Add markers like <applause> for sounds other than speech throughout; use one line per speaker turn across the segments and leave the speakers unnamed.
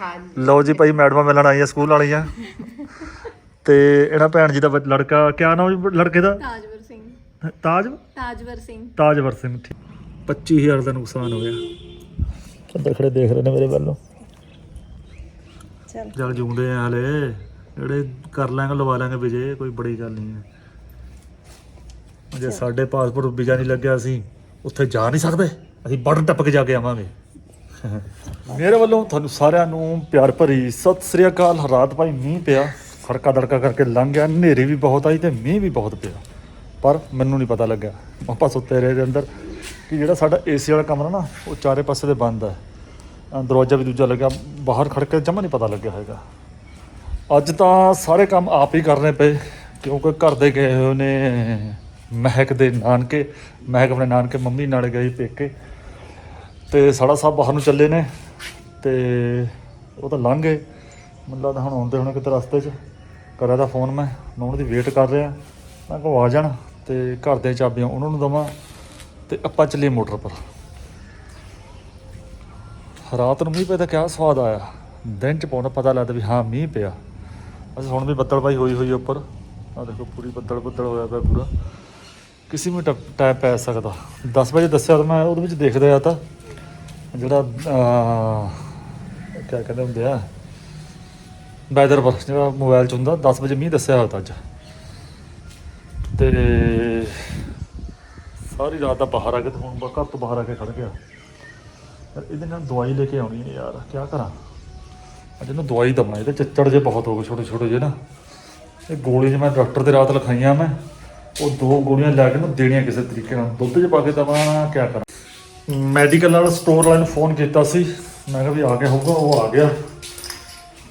ਹਾਂਜੀ।
ਲਓ ਜੀ ਭਾਈ ਮੈਡਮਾਂ ਮਿਲਣ ਆਈਆਂ ਸਕੂਲ ਵਾਲੀਆਂ। <laughs> ਤੇ ਇਹਨਾਂ ਭੈਣ ਜੀ ਦਾ ਬੱਚ- ਲੜਕਾ ਕਿਆ ਨਾਮ ਜੀ ਲੜਕੇ ਦਾ?
ਤਾਜਵਰ ਸਿੰਘ।
ਤਾਜ?
ਤਾਜਵਰ ਸਿੰਘ।
ਤਾਜਵਰ ਸਿੰਘ ਠੀਕ। 25000 ਦਾ ਨੁਕਸਾਨ ਹੋ ਗਿਆ ਕਿੱਦਾਂ ਖੜੇ ਦੇਖ ਰਹੇ ਨੇ ਮੇਰੇ ਵੱਲੋਂ।
ਚਲ।
ਜਲ ਜੂੰਦੇ ਆ ਹਲੇ। ਜਿਹੜੇ ਕਰ ਲਾਂਗੇ ਲਵਾ ਲਾਂਗੇ ਵਿਜੇ ਕੋਈ ਬੜੀ ਗੱਲ ਨਹੀਂ ਹੈ। ਜੇ ਸਾਡੇ ਪਾਸਪੋਰਟ ਵੀਜ਼ਾ ਨਹੀਂ ਲੱਗਿਆ ਅਸੀਂ ਉੱਥੇ ਜਾ ਨਹੀਂ ਸਕਦੇ। ਅਸੀਂ ਬਾਰਡਰ ਟੱਪ ਕੇ ਜਾ ਕੇ ਆਵਾਂਗੇ। ਮੇਰੇ ਵੱਲੋਂ ਤੁਹਾਨੂੰ ਸਾਰਿਆਂ ਨੂੰ ਪਿਆਰ ਭਰੀ ਸਤਿ ਸ੍ਰੀ ਅਕਾਲ। ਰਾਤ ਭਾਈ ਮੀਂਹ ਪਿਆ ਖੜਕਾ ਦੜਕਾ ਕਰਕੇ ਲੰਘ ਗਿਆ, ਹਨੇਰੀ ਵੀ ਬਹੁਤ ਆਈ ਤੇ ਮੀਂਹ ਵੀ ਬਹੁਤ ਪਿਆ। ਪਰ ਮੈਨੂੰ ਨਹੀਂ ਪਤਾ ਲੱਗਿਆ। ਆਪਾਂ ਸੁੱਤੇ ਰਹੇ ਦੇ ਅੰਦਰ ਕਿ ਜਿਹੜਾ ਸਾਡਾ ਏਸੀ ਵਾਲਾ ਕਮਰਾ ਨਾ, ਉਹ ਚਾਰੇ ਪਾਸੇ ਤੇ ਬੰਦ ਹੈ। ਦਰਵਾਜ਼ਾ ਵੀ ਦੂਜਾ ਲੱਗਿਆ, ਬਾਹਰ ਖੜ ਕੇ ਜਮਾ ਨਹੀਂ ਪਤਾ ਲੱਗਿਆ ਹੈਗਾ। ਅੱਜ ਤਾਂ ਸਾਰੇ ਕੰਮ ਆਪ ਹੀ ਕਰਨੇ ਪਏ, ਕਿਉਂਕਿ ਘਰ ਦੇ ਗਏ ਹੋਏ ਨੇ ਮਹਿਕ ਦੇ ਨਾਨਕੇ। ਮਹਿਕ ਆਪਣੇ ਨਾਨਕੇ, ਮੰਮੀ ਨਾਲ ਗਈ ਪੇਕੇ। ਤੇ ਸਾਡਾ ਸਾਹਿਬ ਬਾਹਰ ਨੂੰ ਚੱਲੇ ਨੇ ਤੇ ਉਹ ਤਾਂ ਲੰਘ ਗਏ। ਮੈਨੂੰ ਲੱਗਦਾ ਹੁਣ ਆਉਂਦੇ ਹੋਣੇ ਕਿਤੇ ਰਸਤੇ 'ਚ। ਕਰਿਆ ਦਾ ਫੋਨ ਮੈਂ ਮੈਂ ਉਹਨਾਂ ਦੀ ਵੇਟ ਕਰ ਰਿਹਾ। ਮੈਂ ਕਿਹਾ ਆ ਜਾਣ ਤੇ ਘਰ ਦੇ ਚਾਬੀਆਂ ਉਹਨਾਂ ਨੂੰ ਦਵਾਂ ਤੇ ਆਪਾਂ ਚੱਲੀਏ ਮੋਟਰ ਪਰ। ਰਾਤ ਨੂੰ ਮੀਂਹ ਪਿਆ ਤਾਂ ਕਿਆ ਸਵਾਦ ਆਇਆ। ਦਿਨ ਚ ਪਾਉਣਾ ਪਤਾ ਲੱਗਦਾ ਵੀ ਹਾਂ, ਮੀਂਹ ਪਿਆ। ਅਸੀਂ ਹੁਣ ਵੀ ਬੱਦਲ ਬਾਈ ਹੋਈ ਹੋਈ ਉੱਪਰ। ਆ ਦੇਖੋ, ਪੂਰੀ ਬੱਦਲ ਬੱਦਲ ਹੋਇਆ ਪਿਆ ਪੂਰਾ। ਕਿਸੇ ਵੀ ਟਾਈਮ ਪੈ ਸਕਦਾ। 10 ਵਜੇ ਦੱਸਿਆ ਤਾਂ ਮੈਂ, ਉਹਦੇ ਵਿੱਚ ਦੇਖਦਾ ਆ ਤਾਂ। ਜਿਹੜਾ ਅਹ, ਕਿਆ ਕਹਿੰਦੇ ਹੁੰਦੇ ਆ? ਵੈਦਰ ਪਰ ਜਿਹੜਾ ਮੋਬਾਈਲ ਚ ਹੁੰਦਾ 10 ਵਜੇ ਮੀਂਹ ਦੱਸਿਆ ਹੋਇਆ ਅੱਜ। ਤੇ ਸਾਰੀ ਰਾਤ ਦਾ ਬਾਹਰ ਆ ਕੇ ਤੇ ਹੁਣ ਬਸ ਘਰ ਤੋਂ ਬਾਹਰ ਆ ਕੇ ਖੜ ਗਿਆ। ਯਾਰ ਇਹਦੇ ਨਾਲ ਦਵਾਈ ਲੈ ਕੇ ਆਉਣੀ ਹੈ ਯਾਰ ਕੀ ਕਰਾਂ? ਅੱਜ ਇਹਨੂੰ ਦਵਾਈ ਦਵਾਂ ਇਹਦੇ ਚੱਚੜ ਜੇ ਬਹੁਤ ਹੋ ਗਏ ਛੋਟੇ ਛੋਟੇ ਜੇ ਨਾ। ਇਹ ਗੋਲੀ ਜੇ ਮੈਂ ਡਾਕਟਰ ਦੇ ਰਾਤ ਲਿਖਾਈਆਂ ਮੈਂ ਉਹ ਦੋ ਗੋਲੀਆਂ ਲੈ ਕੇ ਨੂੰ ਦੇਣੀਆਂ ਕਿਸੇ ਤਰੀਕੇ ਨਾਲ। ਦੁੱਧ 'ਚ ਪਾ ਕੇ ਦਵਾਂ ਕੀ ਕਰਾਂ? ਮੈਡੀਕਲ ਵਾਲਾ ਸਟੋਰ ਵਾਲੇ ਨੂੰ ਫੋਨ ਕੀਤਾ ਸੀ। ਮੈਂ ਕਿਹਾ ਵੀ ਆ ਗਿਆ ਹੋਊਗਾ, ਉਹ ਆ ਗਿਆ।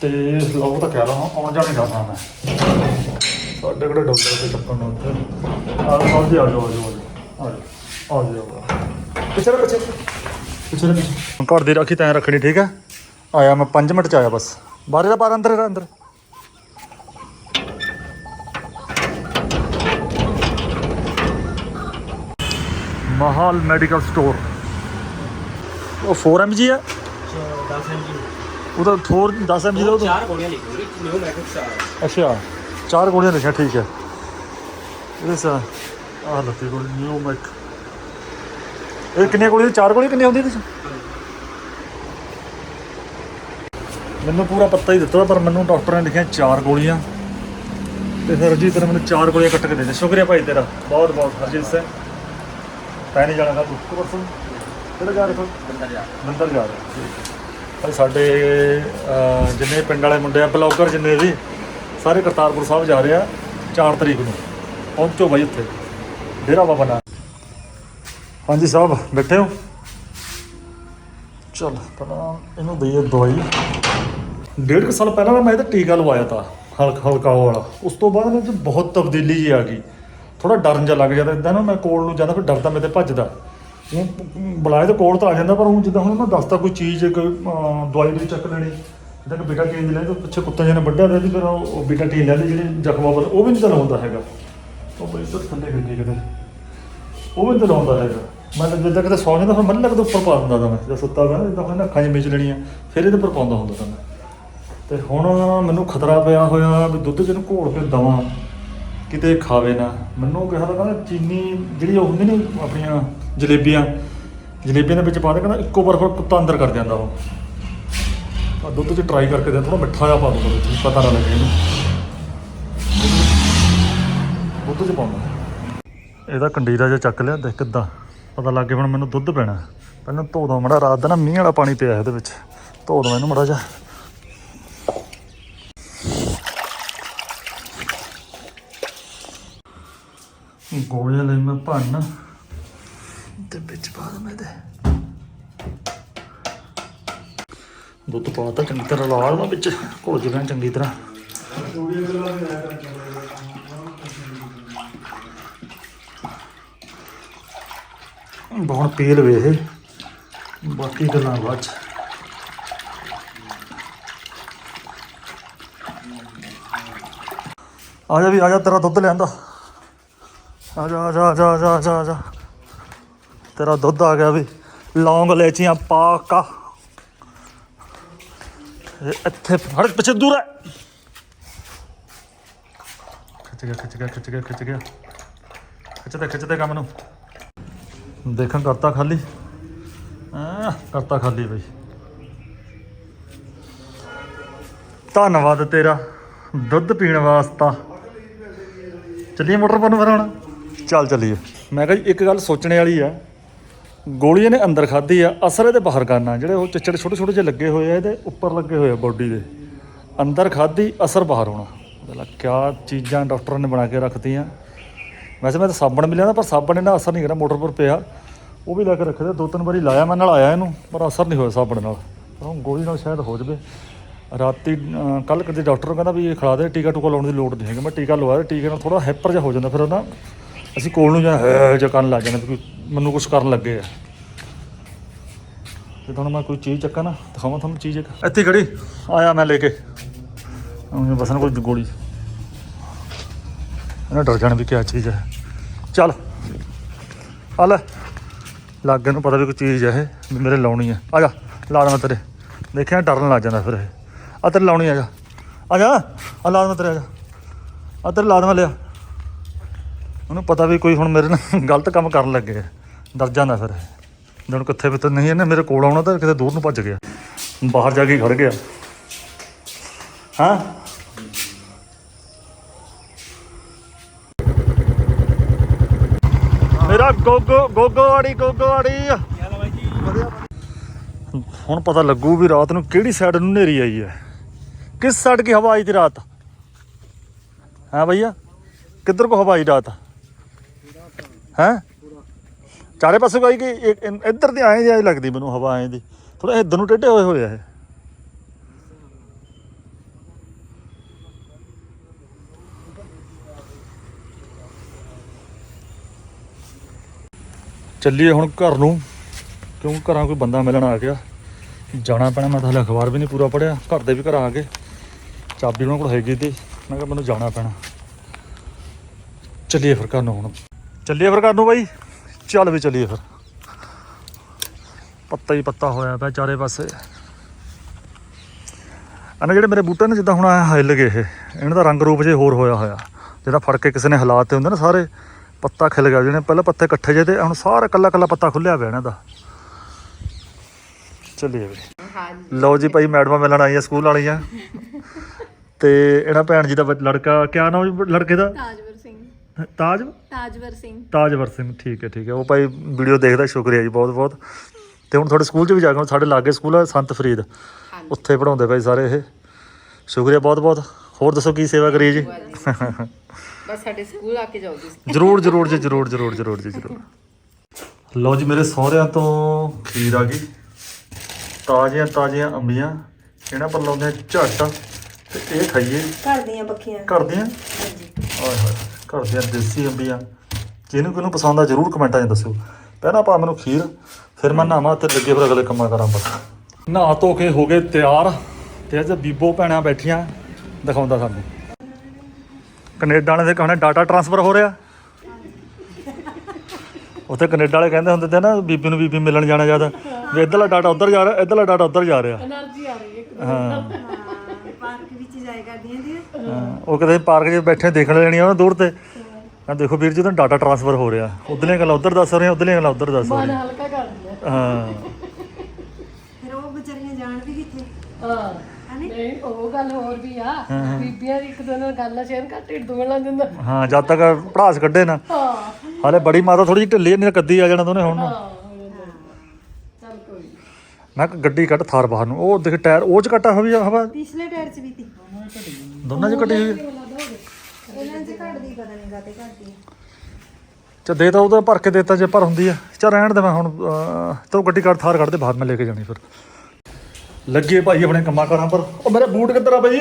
ਤੇ ਲੋਕ ਤਾਂ ਕਹਿ ਰਹਾ ਆਉਣ ਜਾਣੇ ਕਰਨਾ ਮੈਂ। ਸਾਡੇ ਕੋਲ ਡਾਕਟਰ ਦੇ ਚੱਕਰ ਨਾਲ ਉੱਥੇ? ਆ ਜਾਓ, ਆ ਆ ਜਾਓ ਆ ਜਾਓ ਆ ਜਾਓ ਆ ਜਾਓ ਪਿੱਛੇ ਪਿੱਛੇ। ਪਿੱਛੇ ਪਿੱਛੇ। ਘਰ ਦੀ ਰਾਖੀ ਤੈਂ ਰੱਖਣੀ, ਠੀਕ ਹੈ ਆਇਆ ਮੈਂ 5 ਮਿੰਟ ਚ ਆਇਆ ਬਸ। ਬਾਹਰ ਦਾ ਬਾਹਰ, ਅੰਦਰ ਇਹਦਾ ਅੰਦਰ। ਮਹਾਲ ਮੈਡੀਕਲ ਸਟੋਰ ਉਹ 4mg ਹੈ
10 mg
ਉਹਦਾ 4 10mg ਦਾ ਉਹ ਤਾਂ-
ਚਾਰ ਗੋਲੀਆਂ ਲਿਖੀ ਨਿਊ ਮੈਟ੍ਰਿਕ ਚਾਰ।
ਅੱਛਾ ਚਾਰ ਗੋਲੀਆਂ ਲਿਖੀਆਂ ਠੀਕ ਹੈ। ਇਹ ਸਾ ਆਹ ਲੱਤੀ ਗੋਲੀ ਨਿਊ ਮੈਕ ਇਹ ਕਿੰਨੀਆਂ ਗੋਲੀਆਂ ਚਾਰ ਗੋਲੀਆਂ ਕਿੰਨੀਆਂ ਹੁੰਦੀਆਂ ਇਹਦੇ ਚ? ਮੈਨੂੰ ਪੂਰਾ ਪੱਤਾ ਹੀ ਦਿੱਤਾ ਪਰ ਮੈਨੂੰ ਡਾਕਟਰ ਨੇ ਲਿਖਿਆ ਚਾਰ ਗੋਲੀਆਂ। ਤੇ ਫਿਰ ਜੀ ਤੇਰੇ ਮੈਨੂੰ ਚਾਰ ਗੋਲੀਆਂ ਕੱਟ ਕੇ ਦੇ ਦੇ ਸ਼ੁਕਰੀਆ ਭਾਈ ਤੇਰਾ ਬਹੁਤ ਬਹੁਤ ਹਰਜੀਤ ਸਿੰਘ। ਤੈਂ ਨਹੀਂ ਜਾਣਾ ਤੂੰ ਤੂੰ। ਪਰਸੋਂ ਕਿਹੜਾ ਜਾ ਰਿਹਾ
ਬੰਦਾ ਜਾ
ਮੰਦਰ ਜਾ ਰਿਹਾ ਸਾਡੇ ਅਹ, ਜਿੰਨੇ ਪਿੰਡ ਵਾਲੇ ਮੁੰਡੇ ਆ ਬਲੌਗਰ ਜਿੰਨੇ ਵੀ ਸਾਰੇ ਕਰਤਾਰਪੁਰ ਸਾਹਿਬ ਜਾ ਰਹੇ ਆ 4 ਤਰੀਕ ਨੂੰ। ਪਹੁੰਚੋ ਬਾਈ ਉੱਥੇ ਡੇਰਾ ਬਾਬਾ ਨਾਨਕ। ਹਾਂਜੀ ਸਾਹਿਬ ਬੈਠੇ ਹੋ? ਚਲ ਪਹਿਲਾਂ ਇਹਨੂੰ ਦਈਏ ਦਵਾਈ। ਡੇਢ ਕੁ ਸਾਲ ਪਹਿਲਾਂ ਨਾ ਮੈਂ ਇਹਦਾ ਟੀਕਾ ਲਵਾਇਆ ਤਾ ਹਲਕਾ ਹਲਕਾ ਉਹ ਵਾਲਾ। ਉਸ ਤੋਂ ਬਾਅਦ ਇਹਦੇ ਬਹੁਤ ਤਬਦੀਲੀ ਜੀ ਆ ਗਈ। ਥੋੜਾ ਡਰਨ ਜਿਹਾ ਲੱਗ ਜਾਂਦਾ। ਇਦਾਂ ਨਾ ਮੈਂ ਕੋਲ ਨੂੰ ਜਾਂਦਾ ਫਿਰ ਡਰਦਾ ਮੇਰੇ ਤੇ ਭੱਜਦਾ। ਉਹ ਬੁਲਾਏ ਤਾਂ ਕੋਲ ਤਾਂ ਆ ਜਾਂਦਾ ਪਰ ਉਹ ਜਿੱਦਾਂ ਹੁਣ ਮੈਂ ਦੱਸਦਾ ਕੋਈ ਚੀਜ਼ ਕੋਈ ਅਹ, ਦਵਾਈ ਵੀ ਚੱਕ ਲੈਣੀ ਜਿੱਦਾਂ ਕਿ ਬੀਟਾ ਟੀਨ ਲੈ ਤਾਂ ਪਿੱਛੇ ਕੁੱਤਾ ਜਿਹਨੇ ਵੱਢਿਆ ਤੇ ਫਿਰ ਉਹ ਉਹ ਬੀਟਾ ਟੀਨ ਲੈ ਲਈ ਜਿਹੜੇ ਜ਼ਖਮਾਂ ਪਰ ਉਹ ਵੀ ਨਹੀਂ ਚਲਾਉਂਦਾ ਹੈਗਾ। ਉਹ ਬਈ ਇੱਧਰ ਥੱਲੇ ਗਿਰ ਕਿਤੇ। ਉਹ ਵੀ ਨਹੀਂ ਚਲਾਉਂਦਾ ਹੈਗਾ। ਮੈਂ ਤਾਂ ਜਿੱਦਾਂ ਕਿਤੇ ਸੌ ਜਾਂਦਾ ਫਿਰ ਮੈਨੂੰ ਲੱਗਦਾ ਉੱਪਰ ਪਾ ਦਿੰਦਾ ਤਾਂ ਮੈਂ ਜਦੋਂ ਸੁੱਤਾ ਪਿਆ ਜਿੱਦਾਂ ਹੁਣ ਅੱਖਾਂ 'ਚ ਮਿਚ ਲੈਣੀਆਂ ਫਿਰ ਇਹਦੇ ਉੱਪਰ ਪਾਉਂਦਾ ਹੁੰਦਾ ਤਾਂ ਮੈਂ। ਤੇ ਹੁਣ ਮੈਨੂੰ ਖਤਰਾ ਪਿਆ ਹੋਇਆ ਵੀ ਦੁੱਧ ਜਿਹਨੂੰ ਘੋਲ ਕੇ ਦਵਾਂ ਕਿਤੇ ਖਾਵੇ ਨਾ। ਮੈਨੂੰ ਕਿਹਾ ਤਾਂ ਕਹਿੰਦਾ ਚੀਨੀ ਜਿਹੜੀ ਉਹ ਹੁੰਦੀ ਨਹੀਂ ਆਪਣੀਆਂ ਜਲੇਬੀਆਂ। ਜਲੇਬੀਆਂ ਦੇ ਵਿੱਚ ਪਾ ਦੇ ਕਹਿੰਦਾ ਇੱਕੋ ਵਾਰ ਫਿਰ ਕੁੱਤਾ ਅੰਦਰ ਕਰ ਜਾਂਦਾ ਉਹ। ਆ ਦੁੱਧ 'ਚ ਟਰਾਈ ਕਰਕੇ ਦੇ ਥੋੜਾ ਮਿੱਠਾ ਜਿਹਾ ਪਾ ਦੂੰਗਾ ਵਿੱਚ ਪਤਾ ਨਾ ਲੱਗੇ ਇਹਨੂੰ। ਦੁੱਧ 'ਚ ਪਾਉਣਾ ਇਹਦਾ ਕੰਡੀਰਾ ਜਿਹਾ ਚੱਕ ਲਿਆ, ਦੇਖ ਕਿੱਦਾਂ। ਪਤਾ ਲੱਗ ਗਿਆ ਹੁਣ ਮੈਨੂੰ ਦੁੱਧ ਪੈਣਾ। ਪਹਿਲਾਂ ਧੋ ਦੋ ਮੜਾ, ਰਾਤ ਦਾ ਨਾ ਮੀਂਹ ਵਾਲਾ ਪਾਣੀ ਪਿਆ ਇਹਦੇ ਵਿੱਚ। ਧੋ ਦੋ ਇਹਨੂੰ ਮੜਾ ਜਿਹਾ। ਗੋਲੀਆਂ ਲਈ ਮੈਂ ਭੰਨ। ਤੇ ਵਿੱਚ ਪਾ ਦਵਾਂ ਇਹਦੇ ਦੁੱਧ ਪਾਤਾ ਚੰਗੀ ਤਰ੍ਹਾਂ ਲਾ ਲਵਾਂ ਵਿੱਚ ਘੁਲ ਜੂਗਾ ਚੰਗੀ ਤਰ੍ਹਾਂ ਬਹੁਤ ਪੀਲ ਲਵੇ ਇਹ ਬਾਕੀ ਗੱਲਾਂ ਬਾਅਦ ਚ ਆ ਜਾ ਵੀ ਆ ਜਾ ਤੇਰਾ ਦੁੱਧ ਲਿਆਂਦਾ ਆ ਜਾ ਆ ਜਾ ਆ ਜਾ ਆ ਜਾ ਤੇਰਾ ਦੁੱਧ ਆ ਗਿਆ ਵੀ। ਲੌਂਗ ਲੈਚੀਆਂ ਪਾ ਕਾ। ਇੱਥੇ ਫੜ ਪਿੱਛੇ ਦੂਰ ਹੈ ਖਿੱਚ ਗਿਆ ਖਿੱਚ ਗਿਆ ਖਿੱਚ ਗਿਆ ਖਿੱਚ ਗਿਆ। ਖਿੱਚਦੇ ਖਿੱਚਦੇ ਕੰਮ ਨੂੰ। ਦੇਖਣ ਕਰਤਾ ਖਾਲੀ। ਆ ਕਰਤਾ ਖਾਲੀ ਬਈ। ਧੰਨਵਾਦ ਤੇਰਾ ਦੁੱਧ ਪੀਣ ਵਾਸਤਾ। ਚੱਲੀਏ ਮੋਟਰ ਪਰ ਨੂੰ ਫਿਰ ਹੁਣ। ਚੱਲ ਚੱਲੀਏ। ਮੈਂ ਕਿਹਾ ਜੀ, ਇੱਕ ਗੱਲ ਸੋਚਣੇ ਵਾਲੀ ਆ। ਗੋਲੀ ਇਹਨੇ ਅੰਦਰ ਖਾਧੀ ਆ, ਅਸਰ ਇਹਦੇ ਬਾਹਰ ਕਰਨਾ, ਜਿਹੜੇ ਉਹ ਚਿੱਚੜ ਛੋਟੇ ਛੋਟੇ ਜਿਹੇ ਲੱਗੇ ਹੋਏ ਆ, ਇਹਦੇ ਉੱਪਰ ਲੱਗੇ ਹੋਏ ਆ ਬੋਡੀ ਦੇ। ਅੰਦਰ ਖਾਧੀ, ਅਸਰ ਬਾਹਰ ਹੋਣਾ। ਮਤਲਬ ਕਿਆ ਚੀਜ਼ਾਂ ਡਾਕਟਰ ਨੇ ਬਣਾ ਕੇ ਰੱਖਤੀਆਂ। ਵੈਸੇ ਮੈਂ ਤਾਂ ਸਾਬਣ ਮਿਲਿਆ ਨਾ ਪਰ ਸਾਬਣ ਇਹਨਾਂ ਅਸਰ ਨਹੀਂ ਕਰਿਆ ਮੋਟਰ ਪਰ ਪਿਆ। ਉਹ ਵੀ ਲੈ ਕੇ ਰੱਖਦੇ ਦੋ ਤਿੰਨ ਵਾਰੀ ਲਾਇਆ ਮੈਂ ਨਾਲ ਆਇਆ ਇਹਨੂੰ, ਪਰ ਅਸਰ ਨਹੀਂ ਹੋਇਆ ਸਾਬਣ ਨਾਲ। ਪਰ ਹੁਣ ਗੋਲੀ ਨਾਲ ਸ਼ਾਇਦ ਹੋ ਜਵੇ। ਰਾਤੀ ਕੱਲ ਕਦੇ ਡਾਕਟਰ ਕਹਿੰਦਾ ਵੀ ਇਹ ਖਿਲਾ ਦੇ, ਟੀਕਾ ਟੂਕਾ ਲਾਉਣ ਦੀ ਲੋੜ ਨਹੀਂ ਹੈਗੀ। ਮੈਂ ਟੀਕਾ ਲਵਾਇਆ ਟੀਕੇ ਨਾਲ ਥੋੜਾ ਹੈਪਰ ਜਿਹਾ ਹੋ ਜਾਂਦਾ ਫਿਰ ਉਹਨਾਂ ਅਸੀਂ ਕੋਲ ਨੂੰ ਜਾਂ ਹੈ ਜਿਹਾ ਕਰਨ ਲੱਗ ਜਾਂਦੇ ਵੀ ਮੈਨੂੰ ਕੁਝ ਕਰਨ ਲੱਗੇ ਆ। ਤੇ ਤੁਹਾਨੂੰ ਮੈਂ ਕੋਈ ਚੀਜ਼ ਚੱਕਾਂ ਨਾ ਦਿਖਾਵਾਂ ਤੁਹਾਨੂੰ ਚੀਜ਼ ਇੱਕ। ਇੱਥੇ ਖੜੀ। ਆਇਆ ਮੈਂ ਲੈ ਕੇ। ਉਹਨੇ ਬਸ ਨਾ ਕੋਈ ਗੋਲੀ। ਇਹਨਾਂ ਡਰ ਜਾਣ ਵੀ ਕਿਆ ਚੀਜ਼ ਹੈ ਚੱਲ। ਆ ਲੈ। ਲੱਗੇ ਨੂੰ ਪਤਾ ਵੀ ਕੋਈ ਚੀਜ਼ ਹੈ ਇਹ ਵੀ ਮੇਰੇ ਲਾਉਣੀ ਹੈ ਆ ਜਾ ਲਾ ਦੇਵਾਂ ਤੇਰੇ। ਦੇਖਿਆ ਡਰਨ ਲੱਗ ਜਾਂਦਾ ਫਿਰ ਇਹ। ਆ ਤੇਰੇ ਲਾਉਣੀ ਆ ਜਾ। ਆ ਜਾ। ਆ ਲਾ ਦੇਵਾਂ ਤੇਰੇ ਆ ਜਾ। ਆ ਤੇਰੇ ਲਾ ਦੇਵਾਂ ਲਿਆ। ਉਹਨੂੰ ਪਤਾ ਵੀ ਕੋਈ ਹੁਣ ਮੇਰੇ ਨਾਲ ਗਲਤ ਕੰਮ ਕਰਨ ਲੱਗੇ ਡਰ ਜਾਂਦਾ ਫਿਰ। ਜਦੋਂ ਕਿੱਥੇ ਵੀ ਤਾਂ ਨਹੀਂ ਇਹਨੇ ਮੇਰੇ ਕੋਲ ਆਉਣਾ ਤਾਂ ਕਿਤੇ ਦੂਰ ਨੂੰ ਭੱਜ ਗਿਆ। ਬਾਹਰ ਜਾ ਕੇ ਖੜ ਗਿਆ। ਹਾਂ? ਮੇਰਾ ਗੋਗੋ ਗੋਗੋ ਆੜੀ ਗੋਗੋ
ਆੜੀ
ਹੁਣ ਪਤਾ ਲੱਗੂ ਵੀ ਰਾਤ ਨੂੰ ਕਿਹੜੀ ਸਾਈਡ ਨੂੰ ਨੇਰੀ ਆਈ ਹੈ। ਕਿਸ ਸਾਈਡ ਕੀ ਹਵਾ ਆਈ ਤੇ ਰਾਤ? ਹਾਂ ਭਈਆ? ਕਿੱਧਰ ਕੋ ਹਵਾ ਆਈ ਰਾਤ? ਹੈ? ਚਾਰੇ ਪਾਸੇ ਕੋਈ ਕਿ ਇੱਧਰ ਦੀ ਆਏ ਜਾਈ ਲੱਗਦੀ ਮੈਨੂੰ ਹਵਾ ਆਏ ਦੀ। ਥੋੜਾ ਇੱਧਰ ਨੂੰ ਟੇਢੇ ਹੋਏ ਹੋਏ ਆ ਇਹ। ਚੱਲੀਏ ਹੁਣ ਘਰ ਨੂੰ। ਕਿਉਂ ਘਰਾਂ ਕੋਈ ਬੰਦਾ ਮਿਲਣ ਆ ਗਿਆ? ਜਾਣਾ ਪੈਣਾ, ਮੈਂ ਤਾਂ ਹਲੇ ਅਖਬਾਰ ਵੀ ਨਹੀਂ ਪੂਰਾ ਪੜਿਆ ਘਰ ਦੇ ਵੀ ਘਰ ਆ ਗਏ। ਚਾਬੀ ਉਹਨਾਂ ਕੋਲ ਹੈਗੀ ਤੇ। ਮੈਂ ਕਿਹਾ ਮੈਨੂੰ ਜਾਣਾ ਪੈਣਾ। ਚੱਲੀਏ ਫਿਰ ਘਰ ਨੂੰ ਹੁਣ। ਚੱਲੀਏ ਫਿਰ ਘਰ ਨੂੰ ਬਾਈ? ਚੱਲ ਵੀ ਚੱਲੀਏ ਫਿਰ। ਪੱਤਾ ਹੀ ਪੱਤਾ ਹੋਇਆ ਪਿਆ ਚਾਰੇ ਪਾਸੇ। ਅਨੇ ਜਿਹੜੇ ਮੇਰੇ ਬੂਟੇ ਨੇ ਜਿੱਦਾਂ ਹੁਣ ਆਹ ਹਿੱਲ ਗਏ ਇਹ ਇਹਨਾਂ ਦਾ ਰੰਗ ਰੂਪ ਜੇ ਹੋਰ ਹੋਇਆ ਹੋਇਆ। ਜਿਹੜਾ ਫੜ ਕੇ ਕਿਸੇ ਨੇ ਹਾਲਾਤ ਹੁੰਦੇ ਨਾ ਸਾਰੇ ਪੱਤਾ ਖਿਲ ਗਿਆ ਜਿਹਨੇ ਪਹਿਲਾਂ ਪੱਤੇ ਇਕੱਠੇ ਜੇ ਤੇ ਹੁਣ ਸਾਰਾ ਕੱਲਾ ਕੱਲਾ ਪੱਤਾ ਖੁੱਲਿਆ ਪਿਆ ਇਹਨਾਂ ਦਾ। ਚੱਲੀਏ ਵੀ। ਲਓ ਜੀ ਭਾਈ ਮੈਡਮਾਂ ਮਿਲਣ ਆਈਆਂ ਸਕੂਲ ਵਾਲੀਆਂ। ਤੇ ਇਹਨਾਂ ਭੈਣ ਜੀ ਦਾ ਲੜਕਾ ਕਿਆ ਨਾਮ ਲੜਕੇ ਦਾ?
ਸਿੰਘ
ਤਾਜ?
ਤਾਜਵਰ ਸਿੰਘ।
ਤਾਜਵਰ ਸਿੰਘ ਠੀਕ ਹੈ ਠੀਕ ਹੈ। ਉਹ ਭਾਈ ਵੀਡੀਓ ਦੇਖਦਾ ਸ਼ੁਕਰੀਆ ਜੀ ਬਹੁਤ ਬਹੁਤ। ਤੇ ਹੁਣ ਤੁਹਾਡੇ ਸਕੂਲ 'ਚ ਵੀ ਜਾ ਕੇ ਸਾਡੇ ਲਾਗੇ ਸਕੂਲ ਹੈ ਸੰਤ ਫਰੀਦ ਉੱਥੇ ਪੜਾਉਂਦੇ ਭਾਈ ਸਾਰੇ ਇਹ। ਸ਼ੁਕਰੀਆ ਬਹੁਤ ਬਹੁਤ। ਹੋਰ ਦੱਸੋ ਕੀ ਸੇਵਾ ਕਰੀਏ ਜੀ?
ਬਸ ਸਾਡੇ ਸਕੂਲ ਆ ਕੇ ਜਾਓ ਤੁਸੀਂ
ਜਰੂਰ ਜਰੂਰ ਜੀ ਜਰੂਰ ਜਰੂਰ ਜਰੂਰ ਜੀ ਜਰੂਰ। ਲਓ ਜੀ ਮੇਰੇ ਸਹੁਰਿਆਂ ਤੋਂ ਖੀਰ ਆ ਗਈ। ਤਾਜ਼ੀਆਂ ਤਾਜ਼ੀਆਂ ਅੰਬੀਆਂ। ਇਹਨਾਂ ਪਰ ਲਾਉਂਦੇ ਝੱਟ। ਤੇ ਇਹ ਖਾਈਏ।
ਘਰ ਦੀਆਂ ਪੱਖੀਆਂ
ਘਰ ਦੀਆਂ?
ਹਾਂਜੀ।
ਓਏ ਹੋਏ। ਘਰ ਦੀਆਂ ਦੇਸੀ ਅੰਬੀਆਂ ਕਿਹਨੂੰ ਕਿਹਨੂੰ ਪਸੰਦ ਆ ਜਰੂਰ ਕਮੈਂਟਾਂ 'ਚ ਦੱਸਿਓ। ਪਹਿਲਾਂ ਪਾ ਮੈਨੂੰ ਖੀਰ ਫਿਰ ਮੈਂ ਨਾਵਾਂ ਤੇ ਲੱਗੇ ਫਿਰ ਅਗਲੇ ਕੰਮਾਂ ਕਰਾਂ ਬਸ ਨਹਾ ਧੋ ਕੇ ਹੋ ਗਏ ਤਿਆਰ ਤੇ ਅੱਜ ਬੀਬੋ ਭੈਣਾਂ ਬੈਠੀਆਂ ਦਿਖਾਉਂਦਾ ਸਾਨੂੰ। ਕੈਨੇਡਾ ਵਾਲੇ ਦੇ ਕਹਣੇ ਡਾਟਾ ਟਰਾਂਸਫਰ ਹੋ ਰਿਹਾ। ਉੱਥੇ ਕੈਨੇਡਾ ਵਾਲੇ ਕਹਿੰਦੇ ਹੁੰਦੇ ਤੇ ਨਾ ਬੀਬੀ ਨੂੰ ਬੀਬੀ ਮਿਲਣ ਜਾਣਾ ਜ਼ਿਆਦਾ। ਵੀ ਇਧਰਲਾ ਡਾਟਾ ਉਧਰ ਜਾ ਰਿਹਾ ਇਧਰਲਾ ਡਾਟਾ ਉਧਰ ਜਾ ਰਿਹਾ।
એનર્ਜੀ ਆ ਰਹੀ ਹੈ
ਹਾਂ।
ਕਰਦੀਆਂ
ਹਾਂ, ਉਹ ਕਦੇ ਪਾਰਕ 'ਚ ਬੈਠੇ ਦੇਖਣ ਲੈਣੀ ਉਹਨਾਂ ਦੂਰ ਤੇ। ਆ ਦੇਖੋ ਵੀਰ ਜੀ ਤਾਂ ਡਾਟਾ ਟਰਾਂਸਫਰ ਹੋ ਰਿਹਾ। ਉਧਰਲੀਆਂ ਗੱਲਾਂ ਉਧਰ ਦੱਸ ਰਹੇ ਉਧਰਲੀਆਂ ਗੱਲਾਂ ਉਧਰ ਦੱਸ ਰਹੇ
ਹਲਕਾ ਕਰ ਦਿਆ
ਹਾਂ।
ਫਿਰ ਉਹ ਵਿਚਾਰੀਆਂ ਜਾਣ ਵੀ ਕਿੱਥੇ?
ਹਾਂ। ਨਹੀਂ ਉਹ ਗੱਲ ਹੋਰ ਵੀ ਆ। ਬੀਬੀਆਂ ਦੀ ਇੱਕ ਨਾਲ ਗੱਲਾਂ ਸ਼ੇਅਰ ਕਰ ਢਿੱਡ ਲੱਗ ਜਾਂਦਾ।
ਹਾਂ ਜਦ ਤੱਕ ਪੜਾਸ ਕੱਢੇ ਨਾ।
ਹਾਂ।
ਹਾਲੇ ਬੜੀ ਮਾਤਾ ਥੋੜੀ ਜਿਹੀ ਢਿੱਲੀ ਨਹੀਂ ਕੱਦੀ ਆ ਜਾਣਾ ਦੋਨੇ ਹੁਣ।
ਹਾਂ ਹੋ ਜਾਂਦਾ। ਚੱਲ ਕੋਈ ਨੀ।
ਮੈਂ ਕਿਹਾ ਗੱਡੀ ਕੱਢ ਥਾਰ ਬਾਹਰ ਨੂੰ। ਉਹ ਦੇਖ ਟਾਇਰ ਉਹ ਚ ਕੱਟਾ ਹੋਈ ਆ ਹਵਾ?
ਪਿਛਲੇ ਟਾਇਰ 'ਚ ਵੀ ਤੀ
ਦੋਨਾਂ ਚ ਕੱਟੀ ਹੋਈ।
ਇਹਨਾਂ 'ਚ ਘਟਦੀ ਪਤਾ ਨਹੀਂ ਕਾਤੇ ਘਟਦੀ
ਚੱਲ ਦੇ ਤਾਂ ਉਹਦਾ ਭਰ ਕੇ ਦੇਤਾ ਜੇ ਭਰ ਹੁੰਦੀ ਆ। ਚੱਲ ਰਹਿਣ ਦੇ ਮੈਂ ਹੁਣ ਤੂੰ ਗੱਡੀ ਕੱਢ ਥਾਰ ਕੱਢ ਦੇ ਬਾਹਰ ਮੈਂ ਲੈ ਕੇ ਜਾਣੀ ਫਿਰ। ਲੱਗੇ ਭਾਈ ਆਪਣੇ ਕੰਮਾਂ ਕਾਰਾਂ ਪਰ। ਉਹ ਮੇਰੇ ਬੂਟ ਕਿੱਧਰ ਆ ਭਾਈ?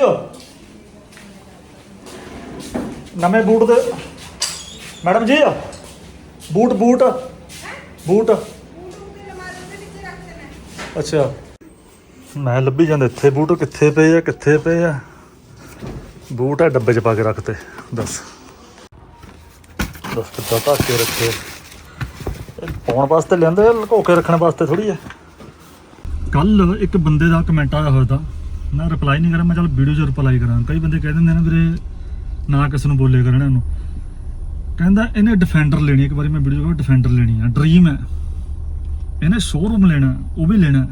ਨਵੇਂ ਬੂਟ ਦੇ। ਮੈਡਮ ਜੀ ਬੂਟ ਬੂਟ। ਬੂਟ। ਅੱਛਾ। ਮੈਂ ਲੱਭੀ ਜਾਂਦਾ ਇੱਥੇ ਬੂਟ ਕਿੱਥੇ ਪਏ ਆ ਕਿੱਥੇ ਪਏ ਆ? ਬੂਟ ਆ, ਡੱਬੇ 'ਚ ਪਾ ਕੇ ਰੱਖਤੇ ਦੱਸ। ਦੱਸ ਕਿੱਦਾਂ ਢੱਕ ਕੇ ਰੱਖੇ ਪਾਉਣ ਵਾਸਤੇ ਲੈਂਦੇ ਲੁਕੋ ਕੇ ਰੱਖਣ ਵਾਸਤੇ ਥੋੜੀ ਆ? ਕੱਲ ਇੱਕ ਬੰਦੇ ਦਾ ਕਮੈਂਟ ਆਇਆ ਹੋਇਆ ਤਾਂ। ਮੈਂ ਰਿਪਲਾਈ ਨਹੀਂ ਕਰਾਂ ਮੈਂ ਚੱਲ ਵੀਡੀਓ 'ਚ ਰਿਪਲਾਈ ਕਰਾਂ। ਕਈ ਬੰਦੇ ਕਹਿ ਦਿੰਦੇ ਨੇ ਵੀਰੇ, ਨਾ ਕਿਸ ਨੂੰ ਬੋਲੇ ਕਰਨਾ ਇਹਨੂੰ। ਕਹਿੰਦਾ ਇਹਨੇ ਡਿਫੈਂਡਰ ਲੈਣੀ ਇੱਕ ਵਾਰੀ ਮੈਂ ਵੀਡੀਓ 'ਚ ਡਿਫੈਂਡਰ ਲੈਣੀ ਆ। ਡ੍ਰੀਮ ਹੈ ਇਹਨੇ ਸ਼ੋਰੂਮ ਲੈਣਾ, ਉਹ ਵੀ ਲੈਣਾ।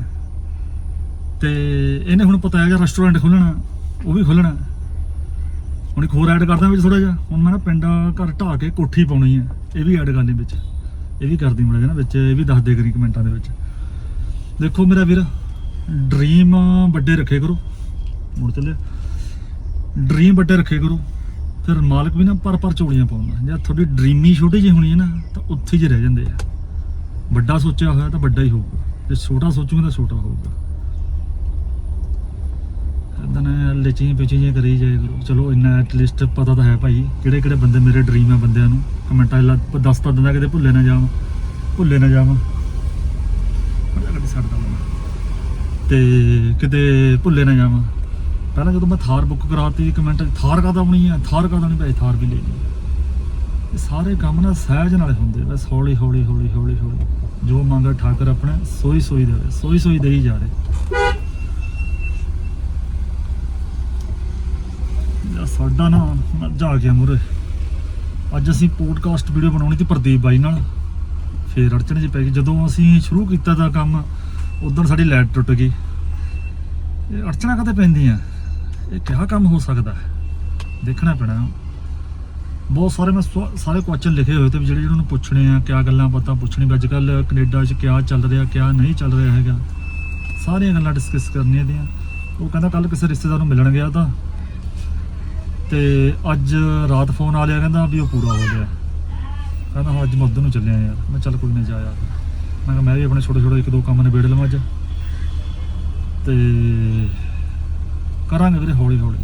ਤੇ ਇਹਨੇ ਹੁਣ ਪਤਾ ਹੈ ਕਿ ਰੈਸਟੋਰੈਂਟ ਖੋਲਣਾ ਉਹ ਵੀ ਖੋਲਣਾ ਹੁਣ ਇੱਕ ਹੋਰ ਐਡ ਕਰਦਾ ਵਿੱਚ ਥੋੜਾ ਜਿਹਾ। ਹੁਣ ਮੈਂ ਨਾ ਪਿੰਡ ਘਰ ਢਾਹ ਕੇ ਕੋਠੀ ਪਾਉਣੀ ਹੈ। ਇਹ ਵੀ ਐਡ ਕਰਨੀ ਵਿੱਚ। ਇਹ ਵੀ ਕਰਦੀ ਮੁੰਡਾ ਨਾ ਵਿੱਚ। ਇਹ ਵੀ ਦੱਸ ਦੇ ਕਰੀ ਕਮੈਂਟਾਂ ਦੇ ਵਿੱਚ। ਦੇਖੋ ਮੇਰਾ ਵੀਰ ਡ੍ਰੀਮ ਵੱਡੇ ਰੱਖੇ ਕਰੋ। ਮੁੜ ਚੱਲੇ ਡ੍ਰੀਮ ਵੱਡੇ ਰੱਖੇ ਕਰੋ। ਫਿਰ ਮਾਲਕ ਵੀ ਨਾ ਪਰ ਪਰ ਚੋਲੀਆਂ ਪਾਉਂਦਾ। ਜੇ ਤੁਹਾਡੀ ਡ੍ਰੀਮੀ ਛੋਟੀ ਜਿਹੀ ਹੋਣੀ ਹੈ ਨਾ, ਤਾਂ ਉੱਥੇ ਹੀ ਰਹਿ ਜਾਂਦੇ ਆ। ਵੱਡਾ ਸੋਚਿਆ ਹੋਇਆ ਤਾਂ ਵੱਡਾ ਹੀ ਹੋਊਗਾ। ਜੇ ਛੋਟਾ ਸੋਚੂਗਾ ਤਾਂ ਛੋਟਾ ਹੋਊਗਾ ਇਦਾਂ ਨਾ ਲਚੀ ਪਿਚੀ ਕਰੀ ਜਾਏ ਕਰੋ। ਚਲੋ, ਇੰਨਾ ਐਟਲੀਸਟ ਪਤਾ ਤਾਂ ਹੈ ਭਾਈ, ਕਿਹੜੇ ਕਿਹੜੇ ਬੰਦੇ ਮੇਰੇ ਡ੍ਰੀਮ ਆ ਬੰਦਿਆਂ ਨੂੰ। ਕਮੈਂਟਾਂ ਲਾ ਦੱਸ ਤਾਂ ਦਿੰਦਾ ਕਿਤੇ ਭੁੱਲੇ ਨਾ ਜਾਵਾਂ। ਭੁੱਲੇ ਨਾ ਜਾਵਾਂ। ਬੜਾ ਗੱਡੀ ਛੱਡਦਾ ਮੈਂ। ਤੇ ਕਿਤੇ ਭੁੱਲੇ ਨਾ ਜਾਵਾਂ। ਪਹਿਲਾਂ ਜਦੋਂ ਮੈਂ ਥਾਰ ਬੁੱਕ ਕਰਾਤੀ, ਕਮੈਂਟ ਥਾਰ ਕਾਹਦਾ ਆਉਣੀ ਹੈ ਥਾਰ ਕਾਹਦਾ ਨਹੀਂ ਭਾਈ ਥਾਰ ਵੀ ਲੈਣੀ ਹੈ। ਇਹ ਸਾਰੇ ਕੰਮ ਨਾ ਸਹਿਜ ਨਾਲ ਹੁੰਦੇ ਬਸ ਹੌਲੀ ਹੌਲੀ ਹੌਲੀ ਹੌਲੀ ਹੌਲੀ। ਜੋ ਮੰਗਾ ਠਾਕਰ ਆਪਣੇ ਸੋਈ ਸੋਈ ਦੇਵੇ। ਸੋਈ ਸੋਈ ਦੇਈ ਜਾ ਰਹੇ। ਸਾਡਾ ਨਾ ਜਾ ਗਿਆ ਮੁਰੇ ਅੱਜ ਅਸੀਂ ਪੋਡਕਾਸਟ ਵੀਡੀਓ ਬਣਾਉਣੀ ਸੀ ਪ੍ਰਦੀਪ ਬਾਈ ਨਾਲ। ਫੇਰ ਅੜਚਣ ਜੀ ਪੈ ਗਈ। ਜਦੋਂ ਅਸੀਂ ਸ਼ੁਰੂ ਕੀਤਾ ਤਾਂ ਕੰਮ, ਉਦੋਂ ਸਾਡੀ ਲਾਈਟ ਟੁੱਟ ਗਈ। ਇਹ ਅੜਚਣਾ ਕਦੇ ਪੈਂਦੀਆਂ? ਇਹ ਕਿਹਾ ਕੰਮ ਹੋ ਸਕਦਾ ਹੈ? ਦੇਖਣਾ ਪੈਣਾ। ਬਹੁਤ ਸਾਰੇ ਮੈਂ ਸਵਾ- ਸਾਰੇ ਕੁਐਸਚਨ ਲਿਖੇ ਹੋਏ ਤੇ ਵੀ ਜਿਹੜੇ ਜਿਹਨਾਂ ਨੂੰ ਪੁੱਛਣੇ ਆ, ਕਿਆ ਗੱਲਾਂ ਪਤਾ ਪੁੱਛਣੀ ਵੀ ਅੱਜ ਕੱਲ ਕੈਨੇਡਾ 'ਚ ਕਿਆ ਚੱਲ ਰਿਹਾ, ਕਿਆ ਨਹੀਂ ਚੱਲ ਰਿਹਾ ਹੈਗਾ। ਸਾਰੀਆਂ ਗੱਲਾਂ ਡਿਸਕਸ ਕਰਨੀਆਂ ਦੀਆਂ। ਉਹ ਕਹਿੰਦਾ ਕੱਲ ਕਿਸੇ ਰਿਸ਼ਤੇਦਾਰ ਨੂੰ ਮਿਲਣ ਗਿਆ ਤਾਂ। ਤੇ ਅੱਜ ਰਾਤ ਫੋਨ ਆ ਲਿਆ, ਕਹਿੰਦਾ ਵੀ ਉਹ ਪੂਰਾ ਹੋ ਗਿਆ। ਕਹਿੰਦਾ ਹਾਂ, ਅੱਜ ਮੈਂ ਉੱਧਰ ਨੂੰ ਚੱਲਿਆ ਯਾਰ। ਮੈਂ ਚੱਲ ਕੋਈ ਨਾ ਜਾ ਯਾਰ। ਮੈਂ ਕਿਹਾ, ਮੈਂ ਵੀ ਆਪਣੇ ਛੋਟੇ ਛੋਟੇ ਇੱਕ ਦੋ ਕੰਮ ਨਿਬੇੜ ਲਵਾਂ ਅੱਜ। ਤੇ ਕਰਾਂਗੇ ਵੀਰੇ, ਹੌਲੀ ਹੌਲੀ।